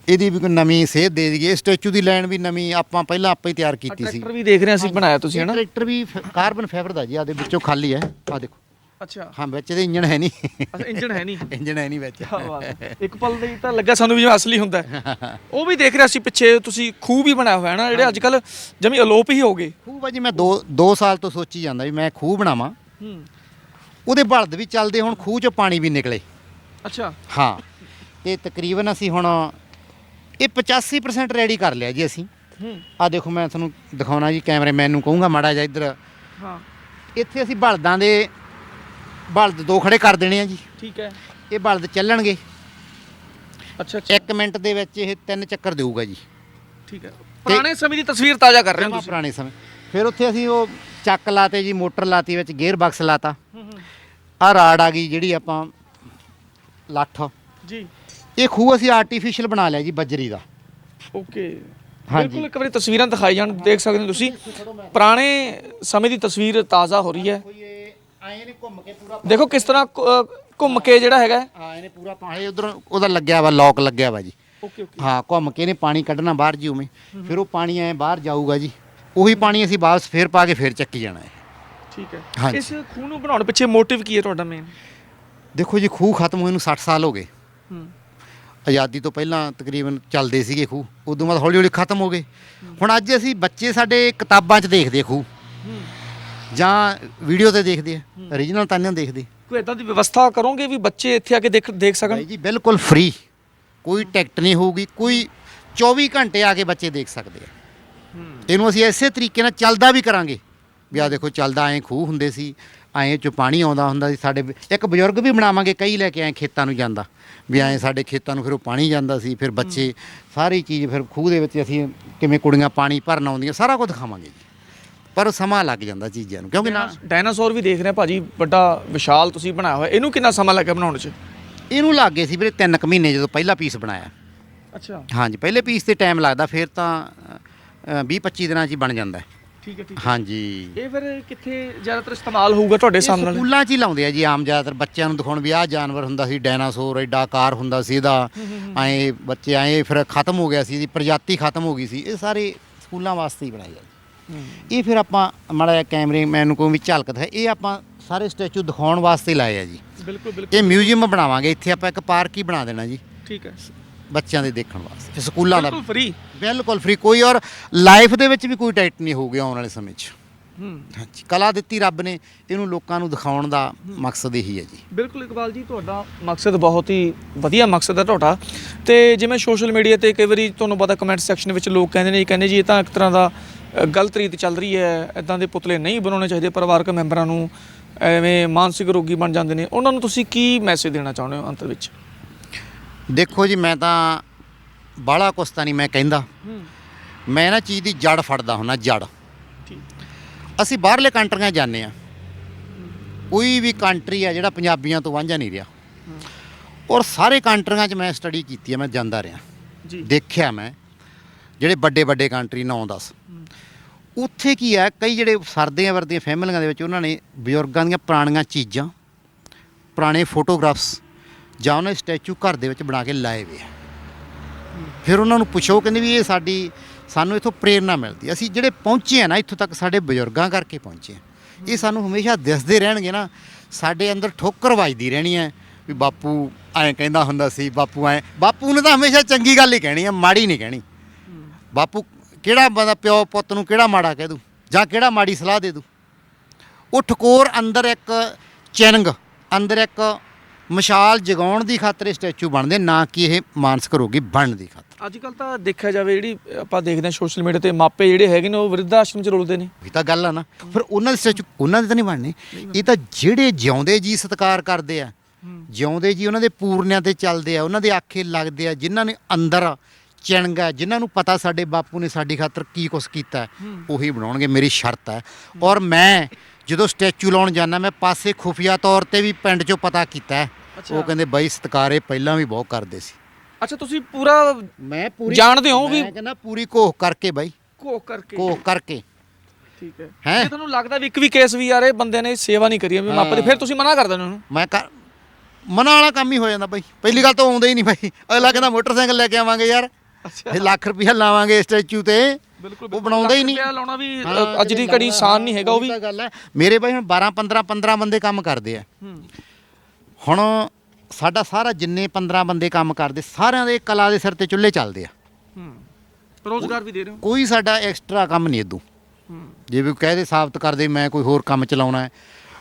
ਇਹਦੀ ਵੀ ਕੋਈ ਨਵੀਂ ਸੇਧ ਦੇ ਦਈਏ ਸਟੈਚੂ ਦੀ ਲਾਈਨ ਵੀ ਨਵੀਂ ਆਪਾਂ ਪਹਿਲਾਂ ਆਪਾਂ ਹੀ ਤਿਆਰ ਕੀਤੀ ਸੀ।
ਟਰੈਕਟਰ ਵੀ ਦੇਖ ਰਹੇ ਹਾਂ ਅਸੀਂ ਬਣਾਇਆ ਤੁਸੀਂ ਹਨਾ
ਟਰੈਕਟਰ ਵੀ ਕਾਰਬਨ ਫਾਈਬਰ ਦਾ ਜੀ ਆਦੇ ਵਿੱਚੋਂ ਖਾਲੀ ਹੈ ਆ ਦੇਖੋ।
ਅੱਛਾ।
ਹਾਂ ਵਿੱਚ ਦੇ ਇੰਜਣ ਹੈ ਨਹੀਂ।
ਅੱਛਾ ਇੰਜਨ ਹੈ ਨਹੀਂ।
ਇੰਜਣ ਹੈ ਨਹੀਂ ਵਿੱਚ।
ਕਿਆ ਬਾਤ ਹੈ। ਇੱਕ ਪਲ ਲਈ ਤਾਂ ਲੱਗਾ ਸਾਨੂੰ ਵੀ ਜਿਵੇਂ ਅਸਲੀ ਹੁੰਦਾ ਹੈ। ਉਹ ਵੀ ਦੇਖ ਰਿਹਾ ਸੀ ਪਿੱਛੇ ਤੁਸੀਂ ਖੂਹ ਵੀ ਬਣਾਇਆ ਹੋਇਆ ਹੈ ਨਾ ਜਿਹੜੇ ਅੱਜ ਕੱਲ ਜਮੀ ਅਲੋਪ ਹੀ ਹੋ ਗਏ।
ਖੂਹ ਭਾਜੀ ਮੈਂ 2 2 ਸਾਲ ਤੋਂ ਸੋਚੀ ਜਾਂਦਾ ਵੀ ਮੈਂ ਖੂਹ ਬਣਾਵਾਂ।
ਹੂੰ।
ਉਹਦੇ ਬਲਦ ਵੀ ਚੱਲਦੇ ਹੁਣ ਖੂਹ ਚੋਂ ਪਾਣੀ ਵੀ ਨਿਕਲੇ।
ਅੱਛਾ।
ਹਾਂ। ਇਹ ਤਕਰੀਬਨ ਅਸੀਂ ਹੁਣ ਇਹ 85% ਰੈਡੀ ਕਰ ਲਿਆ ਜੀ ਅਸੀਂ।
ਹੂੰ।
ਆ ਦੇਖੋ ਮੈਂ ਤੁਹਾਨੂੰ ਦਿਖਾਉਣਾ ਜੀ ਕੈਮਰਾਮੈਨ ਨੂੰ ਕਹੂੰਗਾ ਮਾੜਾ ਜਿਹਾ ਇੱਧਰ।
ਹਾਂ।
ਇੱਥੇ ਅਸੀਂ ਬਲਦਾਂ ਦੇ ਬਲਦ ਦੋ ਖੜੇ ਕਰ ਦੇਣੇ ਆ ਜੀ।
ਠੀਕ ਹੈ।
ਇਹ ਬਲਦ ਚੱਲਣਗੇ।
ਅੱਛਾ ਅੱਛਾ।
1 ਮਿੰਟ ਦੇ ਵਿੱਚ ਇਹ ਤਿੰਨ ਚੱਕਰ ਦੇਊਗਾ ਜੀ।
ਠੀਕ ਹੈ। ਪੁਰਾਣੇ ਸਮੇਂ ਦੀ ਤਸਵੀਰ ਤਾਜ਼ਾ ਕਰ ਰਹੇ ਹੋ
ਜਮਾਂ
ਤੁਸੀਂ।
ਪੁਰਾਣੇ ਸਮੇਂ। ਫਿਰ ਉੱਥੇ ਅਸੀਂ ਉਹ ਚੱਕ ਲਾਤੇ ਜੀ ਮੋਟਰ ਲਾਤੀ ਵਿੱਚ ਗੇਅਰ ਬਕਸ ਲਾਤਾ।
ਹੂੰ ਹੂੰ।
ਆ ਰਾੜ ਆ ਗਈ ਜਿਹੜੀ ਆਪਾਂ ਲੱਠ।
ਜੀ।
ਇਹ ਖੂਹ ਅਸੀਂ ਆਰਟੀਫੀਸ਼ੀਅਲ ਬਣਾ ਲਿਆ ਜੀ ਬੱਜਰੀ ਦਾ।
ਓਕੇ।
ਹਾਂਜੀ।
ਬਿਲਕੁਲ ਇੱਕ ਵਾਰੀ ਤਸਵੀਰਾਂ ਦਿਖਾਈ ਜਾਣ ਦੇਖ ਸਕਦੇ ਹੋ ਤੁਸੀਂ। ਪੁਰਾਣੇ ਸਮੇਂ ਦੀ ਤਸਵੀਰ ਤਾਜ਼ਾ ਹੋ ਰਹੀ ਹੈ।
ਕੋਈ ਆਏ ਨੇ ਘੁੰਮ ਕੇ ਪੂਰਾ
ਦੇਖੋ ਕਿਸ ਤਰ੍ਹਾਂ ਘੁੰਮ ਕੇ ਜਿਹੜਾ ਹੈਗਾ
ਆਏ ਨੇ ਪੂਰਾ ਪਾਣੀ ਉਧਰ ਉਹਦਾ ਲੱਗਿਆ ਵਾ ਲੋਕ ਲੱਗਿਆ ਵਾ ਜੀ।
Okay okay.
ਹਾਂ ਘੁੰਮ ਕੇ ਨੇ ਪਾਣੀ ਕੱਢਣਾ ਬਾਹਰ ਜੀ ਉਵੇਂ। ਫਿਰ ਉਹ ਪਾਣੀ ਐ ਬਾਹਰ ਜਾਊਗਾ ਜੀ। ਉਹੀ ਪਾਣੀ ਅਸੀਂ ਵਾਪਸ ਫੇਰ ਪਾ ਕੇ ਫੇਰ ਚੱਕੀ ਜਾਣਾ ਹੈ
ਠੀਕ ਹੈ।
ਹਾਂਜੀ।
ਇਸ ਖੂਹ ਨੂੰ ਬਣਾਉਣ ਪਿੱਛੇ ਮੋਟਿਵ ਕੀ ਹੈ ਤੁਹਾਡਾ ਮੇਨ
ਦੇਖੋ ਜੀ ਖੂਹ ਖਤਮ ਹੋਏ ਨੂੰ 60 ਸਾਲ ਹੋ ਗਏ।
ਹੂੰ।
ਆਜ਼ਾਦੀ ਤੋਂ ਪਹਿਲਾਂ ਤਕਰੀਬਨ ਚੱਲਦੇ ਸੀਗੇ ਖੂਹ। ਉਦੋਂ ਬਾਅਦ ਹੌਲੀ ਹੌਲੀ ਖਤਮ ਹੋ ਗਏ। ਹੁਣ ਅੱਜ ਅਸੀਂ ਬੱਚੇ ਸਾਡੇ ਕਿਤਾਬਾਂ 'ਚ ਦੇਖਦੇ ਆ ਖੂਹ।
ਹੂੰ
ਜਾਂ ਵੀਡੀਓ ਤੇ ਦੇਖਦੇ ਆ ਓਰੀਜਨਲ ਤਾਂ ਨਹੀਂ ਦੇਖਦੇ।
ਕੋਈ ਇਦਾਂ ਦੀ ਵਿਵਸਥਾ ਕਰੋਗੇ ਵੀ ਬੱਚੇ ਇੱਥੇ ਆ ਕੇ ਦੇਖ ਦੇਖ ਸਕਣ?
ਭਾਈ ਜੀ ਬਿਲਕੁਲ ਫ੍ਰੀ ਕੋਈ ਟਿਕਟ ਨਹੀਂ ਹੋਊਗੀ ਕੋਈ 24 ਘੰਟੇ ਆ ਕੇ ਬੱਚੇ ਦੇਖ ਸਕਦੇ ਆ। ਇਹਨੂੰ ਅਸੀਂ ਐਸੇ ਤਰੀਕੇ ਨਾਲ ਚੱਲਦਾ ਵੀ ਕਰਾਂਗੇ। ਵੀ ਆ ਦੇਖੋ ਚੱਲਦਾ ਐਂ ਖੂਹ ਹੁੰਦੇ ਸੀ ਐਂ ਚੋਂ ਪਾਣੀ ਆਉਂਦਾ ਹੁੰਦਾ ਸੀ ਸਾਡੇ ਇੱਕ ਬਜ਼ੁਰਗ ਵੀ ਬਣਾਵਾਂਗੇ ਕਈ ਲੈ ਕੇ ਐਂ ਖੇਤਾਂ ਨੂੰ ਜਾਂਦਾ। ਵੀ ਐਂ ਸਾਡੇ ਖੇਤਾਂ ਨੂੰ ਫਿਰ ਉਹ ਪਾਣੀ ਜਾਂਦਾ ਸੀ ਫਿਰ ਬੱਚੇ ਸਾਰੀ ਚੀਜ਼ ਫਿਰ ਖੂਹ ਦੇ ਵਿੱਚ ਅਸੀਂ ਕਿਵੇਂ ਕੁੜੀਆਂ ਪਾਣੀ ਭਰਨ ਆਉਂਦੀਆਂ ਸਾਰਾ ਕੁਝ ਦਿਖਾਵਾਂਗੇ ਜੀ। ਪਰ ਸਮਾਂ ਲੱਗ ਜਾਂਦਾ ਚੀਜ਼ਾਂ ਨੂੰ ਕਿਉਂਕਿ ਨਾ
ਡਾਇਨਾਸੌਰ ਵੀ ਦੇਖ ਰਹੇ ਭਾਜੀ ਵੱਡਾ ਵਿਸ਼ਾਲ ਤੁਸੀਂ ਬਣਾਇਆ ਹੋਇਆ ਇਹਨੂੰ ਕਿੰਨਾ ਸਮਾਂ ਲੱਗਿਆ ਬਣਾਉਣ 'ਚ?
ਇਹਨੂੰ ਲੱਗ ਗਏ ਸੀ ਵੀਰੇ 3 ਕੁ ਮਹੀਨੇ ਜਦੋਂ ਪਹਿਲਾ ਪੀਸ ਬਣਾਇਆ।
ਅੱਛਾ।
ਹਾਂਜੀ ਪਹਿਲੇ ਪੀਸ ਤੇ ਟਾਈਮ ਲੱਗਦਾ ਫਿਰ ਤਾਂ 20 25 ਦਿਨਾਂ 'ਚ ਹੀ ਬਣ ਜਾਂਦਾ। ਹੈ।
ਠੀਕ ਹੈ। ਠੀਕ
ਹਾਂਜੀ।
ਇਹ ਫਿਰ ਕਿੱਥੇ ਜ਼ਿਆਦਾਤਰ ਇਸਤੇਮਾਲ ਹੋਊਗਾ ਤੁਹਾਡੇ ਸਾਹਮਣੇ?
ਸਕੂਲਾਂ 'ਚ ਹੀ ਲਾਉਂਦੇ ਆ ਜੀ ਆਮ ਜ਼ਿਆਦਾਤਰ ਬੱਚਿਆਂ ਨੂੰ ਦਿਖਾਉਣ ਵੀ ਆਹ ਜਾਨਵਰ ਹੁੰਦਾ ਸੀ ਡਾਇਨਾਸੌਰ ਐਡਾ ਆਕਾਰ ਹੁੰਦਾ ਸੀ ਇਹਦਾ। ਐਂ ਬੱਚੇ ਐਂ ਫਿਰ ਖਤਮ ਹੋ ਗਿਆ ਸੀ ਇਹਦੀ ਪ੍ਰਜਾਤੀ ਖਤਮ ਹੋ ਗਈ ਸੀ। ਇਹ ਸਾਰੇ ਸਕੂਲਾਂ ਵਾਸਤੇ ਹੀ ਬਣਾਏ ਆ ਜੀ। ਇਹ ਫਿਰ ਆਪਾਂ ਮਾੜਾ ਜਿਹਾ ਕੈਮਰੇ ਮੈਨ ਨੂੰ ਕੋਈ ਵੀ ਝਲਕਦਾ ਹੈ ਇਹ ਆਪਾਂ ਸਾਰੇ ਸਟੈਚੂ ਦਿਖਾਉਣ ਵਾਸਤੇ ਲਾਏ ਆ ਜੀ।
ਬਿਲਕੁਲ ਬਿਲਕੁਲ।
ਇਹ ਮਿਊਜ਼ੀਅਮ ਬਣਾਵਾਂਗੇ। ਇੱਥੇ ਆਪਾਂ ਇੱਕ ਪਾਰਕ ਹੀ ਬਣਾ ਦੇਣਾ ਜੀ।
ਠੀਕ ਹੈ।
ਬੱਚਿਆਂ ਦੇ ਦੇਖਣ ਵਾਸਤੇ। ਸਕੂਲਾਂ ਦਾ
ਬਿਲਕੁਲ ਫ੍ਰੀ
ਬਿਲਕੁਲ ਫ੍ਰੀ ਕੋਈ ਔਰ ਲਾਈਫ ਦੇ ਵਿੱਚ ਵੀ ਕੋਈ ਟਾਈਟ ਨਹੀਂ ਹੋਊਗਾ ਆਉਣ ਵਾਲੇ ਸਮੇਂ 'ਚ।
ਹੂੰ।
ਹਾਂਜੀ ਕਲਾ ਦਿੱਤੀ ਰੱਬ ਨੇ। ਇਹਨੂੰ ਲੋਕਾਂ ਨੂੰ ਦਿਖਾਉਣ ਦਾ ਮਕਸਦ ਇਹੀ ਹੈ ਜੀ।
ਬਿਲਕੁਲ ਇਕਬਾਲ ਜੀ ਤੁਹਾਡਾ ਮਕਸਦ ਬਹੁਤ ਹੀ ਵਧੀਆ ਮਕਸਦ ਹੈ ਤੁਹਾਡਾ। ਤੇ ਜਿਵੇਂ ਸੋਸ਼ਲ ਮੀਡੀਆ ਤੇ ਕਈ ਵਾਰੀ ਤੁਹਾਨੂੰ ਪਤਾ ਕਮੈਂਟ ਸੈਕਸ਼ਨ ਵਿੱਚ ਲੋਕ ਕਹਿੰਦੇ ਨੇ ਕਹਿੰਦੇ ਜੀ ਇਹ ਤਾਂ ਇੱਕ ਤਰ੍ਹਾਂ ਦਾ ਗਲਤ ਰੀਤ ਚੱਲ ਰਹੀ ਹੈ ਇਦਾਂ ਦੇ ਪੁਤਲੇ ਨਹੀਂ ਬਣਾਉਣੇ ਚਾਹੀਦੇ ਪਰਿਵਾਰਕ ਮੈਂਬਰਾਂ ਨੂੰ ਐਵੇਂ ਮਾਨਸਿਕ ਰੋਗੀ ਬਣ ਜਾਂਦੇ ਨੇ। ਉਹਨਾਂ ਨੂੰ ਤੁਸੀਂ ਕੀ ਮੈਸੇਜ ਦੇਣਾ ਚਾਹੁੰਦੇ ਹੋ ਅੰਤ ਵਿੱਚ?
ਦੇਖੋ ਜੀ ਮੈਂ ਤਾਂ ਬਾਹਲਾ ਕੁਛ ਤਾਂ ਨਹੀਂ ਮੈਂ ਕਹਿੰਦਾ।
ਹੂੰ।
ਮੈਂ ਨਾ ਚੀਜ਼ ਦੀ ਜੜ ਫੜਦਾ ਹੁੰਦਾ ਜੜ।
ਠੀਕ।
ਅਸੀਂ ਬਾਹਰਲੇ ਕੰਟਰੀਆਂ ਜਾਂਦੇ ਆ ਕੋਈ ਵੀ ਕੰਟਰੀ ਆ ਜਿਹੜਾ ਪੰਜਾਬੀਆਂ ਤੋਂ ਵਾਂਝਾ ਨਹੀਂ ਰਿਹਾ। ਔਰ ਸਾਰੇ ਕੰਟਰੀਆਂ 'ਚ ਮੈਂ ਸਟੱਡੀ ਕੀਤੀ ਆ ਮੈਂ ਜਾਂਦਾ ਰਿਹਾ।
ਜੀ।
ਦੇਖਿਆ ਮੈਂ ਜਿਹੜੇ ਵੱਡੇ ਵੱਡੇ ਕੰਟਰੀ 9 10 ਉੱਥੇ ਕੀ ਹੈ, ਕਈ ਜਿਹੜੇ ਸਰਦੀਆਂ ਵਰਦੀਆਂ ਫੈਮਲੀਆਂ ਦੇ ਵਿੱਚ ਉਹਨਾਂ ਨੇ ਬਜ਼ੁਰਗਾਂ ਦੀਆਂ ਪੁਰਾਣੀਆਂ ਚੀਜ਼ਾਂ, ਪੁਰਾਣੇ ਫੋਟੋਗ੍ਰਾਫਸ ਜਾਂ ਉਹਨਾਂ ਦੇ ਸਟੈਚੂ ਘਰ ਦੇ ਵਿੱਚ ਬਣਾ ਕੇ ਲਾਏ ਹੋਏ ਆ। ਫਿਰ ਉਹਨਾਂ ਨੂੰ ਪੁੱਛੋ ਕਹਿੰਦੇ ਵੀ ਇਹ ਸਾਡੀ, ਸਾਨੂੰ ਇਥੋਂ ਪ੍ਰੇਰਣਾ ਮਿਲਦੀ ਅਸੀਂ ਜਿਹੜੇ ਪਹੁੰਚੇ ਆ ਨਾ, ਇੱਥੋਂ ਤੱਕ ਸਾਡੇ ਬਜ਼ੁਰਗਾਂ ਕਰਕੇ ਪਹੁੰਚੇ ਆ। ਇਹ ਸਾਨੂੰ ਹਮੇਸ਼ਾ ਦਿਸਦੇ ਰਹਿਣਗੇ ਨਾ, ਸਾਡੇ ਅੰਦਰ ਠੋਕਰ ਵੱਜਦੀ ਰਹਿਣੀ ਹੈ ਵੀ ਬਾਪੂ ਐਂ ਕਹਿੰਦਾ ਹੁੰਦਾ ਸੀ, ਬਾਪੂ ਐਂ, ਬਾਪੂ ਨੇ ਤਾਂ ਹਮੇਸ਼ਾ ਚੰਗੀ ਗੱਲ ਹੀ ਕਹਿਣੀ ਹੈ ਮਾੜੀ ਨਹੀਂ ਕਹਿਣੀ। ਬਾਪੂ ਕਿਹੜਾ ਬੰਦਾ ਪਿਓ ਪੁੱਤ ਨੂੰ ਕਿਹੜਾ ਮਾੜਾ ਕਹਿ ਦੂ ਜਾਂ ਕਿਹੜਾ ਮਾੜੀ ਸਲਾਹ ਦੇ ਦੂ? ਉਹ ਠਕੋਰ ਅੰਦਰ ਇੱਕ ਚਿੰਨਗ ਅੰਦਰ ਇੱਕ ਮਸ਼ਾਲ ਜਗਾਉਣ ਦੀ ਖਾਤਰ ਇਹ ਸਟੈਚੂ ਬਣਦੇ ਨਾ ਕਿ ਇਹ ਮਾਨਸਿਕ ਰੋਗੀ ਬਣਨ ਦੀ ਖਾਤਰ।
ਅੱਜ ਕੱਲ ਤਾਂ ਦੇਖਿਆ ਜਾਵੇ ਜਿਹੜੀ ਆਪਾਂ ਦੇਖਦੇ ਹਾਂ ਸੋਸ਼ਲ ਮੀਡੀਆ ਤੇ ਮਾਪੇ ਜਿਹੜੇ ਹੈਗੇ ਨੇ ਉਹ ਵਿਰਧ ਆਸ਼ਰਮ ਚ ਰੁਲਦੇ ਨੇ।
ਇਹ ਤਾਂ ਗੱਲ ਆ ਨਾ। ਫਿਰ ਉਹਨਾਂ ਦੇ ਸਟੈਚੂ ਉਹਨਾਂ ਦੇ ਤਾਂ ਨਹੀਂ ਬਣਨੇ। ਇਹ ਤਾਂ ਜਿਹੜੇ ਜਿਉਂਦੇ ਜੀ ਸਤਿਕਾਰ ਕਰਦੇ ਆ ਜਿਉਂਦੇ ਜੀ ਉਹਨਾਂ ਦੇ ਪੂਰਨਿਆਂ ਤੇ ਚੱਲਦੇ ਆ ਉਹਨਾਂ ਦੇ ਆਖੇ ਲੱਗਦੇ ਆ ਜਿਨ੍ਹਾਂ ਨੇ ਅੰਦਰ ਚਿਣਗਾ ਜਿਨ੍ਹਾਂ ਨੂੰ ਪਤਾ ਸਾਡੇ ਬਾਪੂ ਨੇ ਸਾਡੀ ਖਾਤਰ ਕੀ ਕੁਛ ਕੀਤਾ ਉਹੀ ਬਣਾਉਣਗੇ ਮੇਰੀ ਸ਼ਰਤ ਹੈ। ਔਰ ਮੈਂ ਜਦੋਂ ਸਟੈਚੂ ਲਾਉਣ ਜਾਂਦਾ ਮੈਂ ਪਾਸੇ ਖੁਫੀਆ ਤੌਰ ਤੇ ਵੀ ਪਿੰਡ 'ਚੋਂ ਪਤਾ ਕੀਤਾ। ਉਹ ਕਹਿੰਦੇ ਬਾਈ ਸਤਿਕਾਰੇ ਪਹਿਲਾਂ ਵੀ ਬਹੁਤ ਕਰਦੇ ਸੀ।
ਅੱਛਾ ਤੁਸੀਂ ਪੂਰਾ
ਮੈਂ ਪੂਰੀ
ਜਾਣਦੇ ਹੋ ਵੀ-
ਮੈਂ ਕਹਿੰਦਾ ਪੂਰੀ ਕੋਹ ਕਰਕੇ ਬਾਈ।
ਕੋਹ ਕਰਕੇ।
ਕੋਹ ਕਰਕੇ।
ਠੀਕ ਹੈ? ਜੇ ਤੁਹਾਨੂੰ ਲੱਗਦਾ ਵੀ ਇੱਕ ਵੀ ਕੇਸ ਵੀ ਯਾਰ ਇਹ ਬੰਦੇ ਨੇ ਸੇਵਾ ਨਹੀਂ ਕਰੀ ਵੀ ਮਾਪੇ ਦੀ ਫਿਰ ਤੁਸੀਂ ਮਨਾ ਕਰ ਦਿੰਦੇ ਉਹਨੂੰ
ਮੈਂ ਕਰ ਮਨਾ ਵਾਲਾ ਕੰਮ ਹੀ ਹੋ ਜਾਂਦਾ ਬਾਈ। ਪਹਿਲੀ ਗੱਲ ਤਾਂ ਆਉਂਦਾ ਹੀ ਨਹੀਂ ਬਾਈ। ਅਗਲਾ ਕਹਿੰਦਾ ਮੋਟਰਸਾਈਕਲ ਲੈ ਕੇ ਆਵਾਂਗੇ ਯਾਰ। ਇਹ ਲੱਖ ਰੁਪਇਆ ਲਾਵਾਂਗੇ ਸਟੈਚੂ ਤੇ।
ਬਿਲਕੁਲ
ਉਹ ਬਣਾਉਂਦਾ ਹੀ ਨਹੀਂ।
ਰੁਪਇਆ ਲਾਉਣਾ ਵੀ ਅ,
ਹਾਂ,
ਅੱਜ ਦੀ ਘੜੀ ਆਸਾਨ ਨਹੀਂ ਹੈਗਾ ਉਹ ਵੀ।
ਤਾਂ ਗੱਲ ਹੈ। ਮੇਰੇ ਬਾਈ ਹੁਣ 12 15 15 ਬੰਦੇ ਕੰਮ ਕਰਦੇ ਆ। ਹੁਣ ਸਾਡਾ ਸਾਰਾ ਜਿੰਨੇ 15 ਬੰਦੇ ਕੰਮ ਕਰਦੇ ਸਾਰਿਆਂ ਦੇ ਕਲਾ ਦੇ ਸਿਰ ਤੇ ਚੁੱਲ੍ਹੇ ਚੱਲਦੇ ਆ।
ਹੂੰ। ਰੋਜ਼ਗਾਰ ਵੀ ਦੇ ਰਹੇ ਹੋ।
ਕੋਈ ਸਾਡਾ ਐਕਸਟਰਾ ਕੰਮ ਨਹੀਂ ਇਦੋਂ।
ਹੂੰ।
ਜੇ ਵੀ ਕਹਦੇ ਸਾਬਤ ਕਰਦੇ ਮੈਂ ਕੋਈ ਹੋਰ ਕੰਮ ਚਲਾਉਣਾ ਹੈ।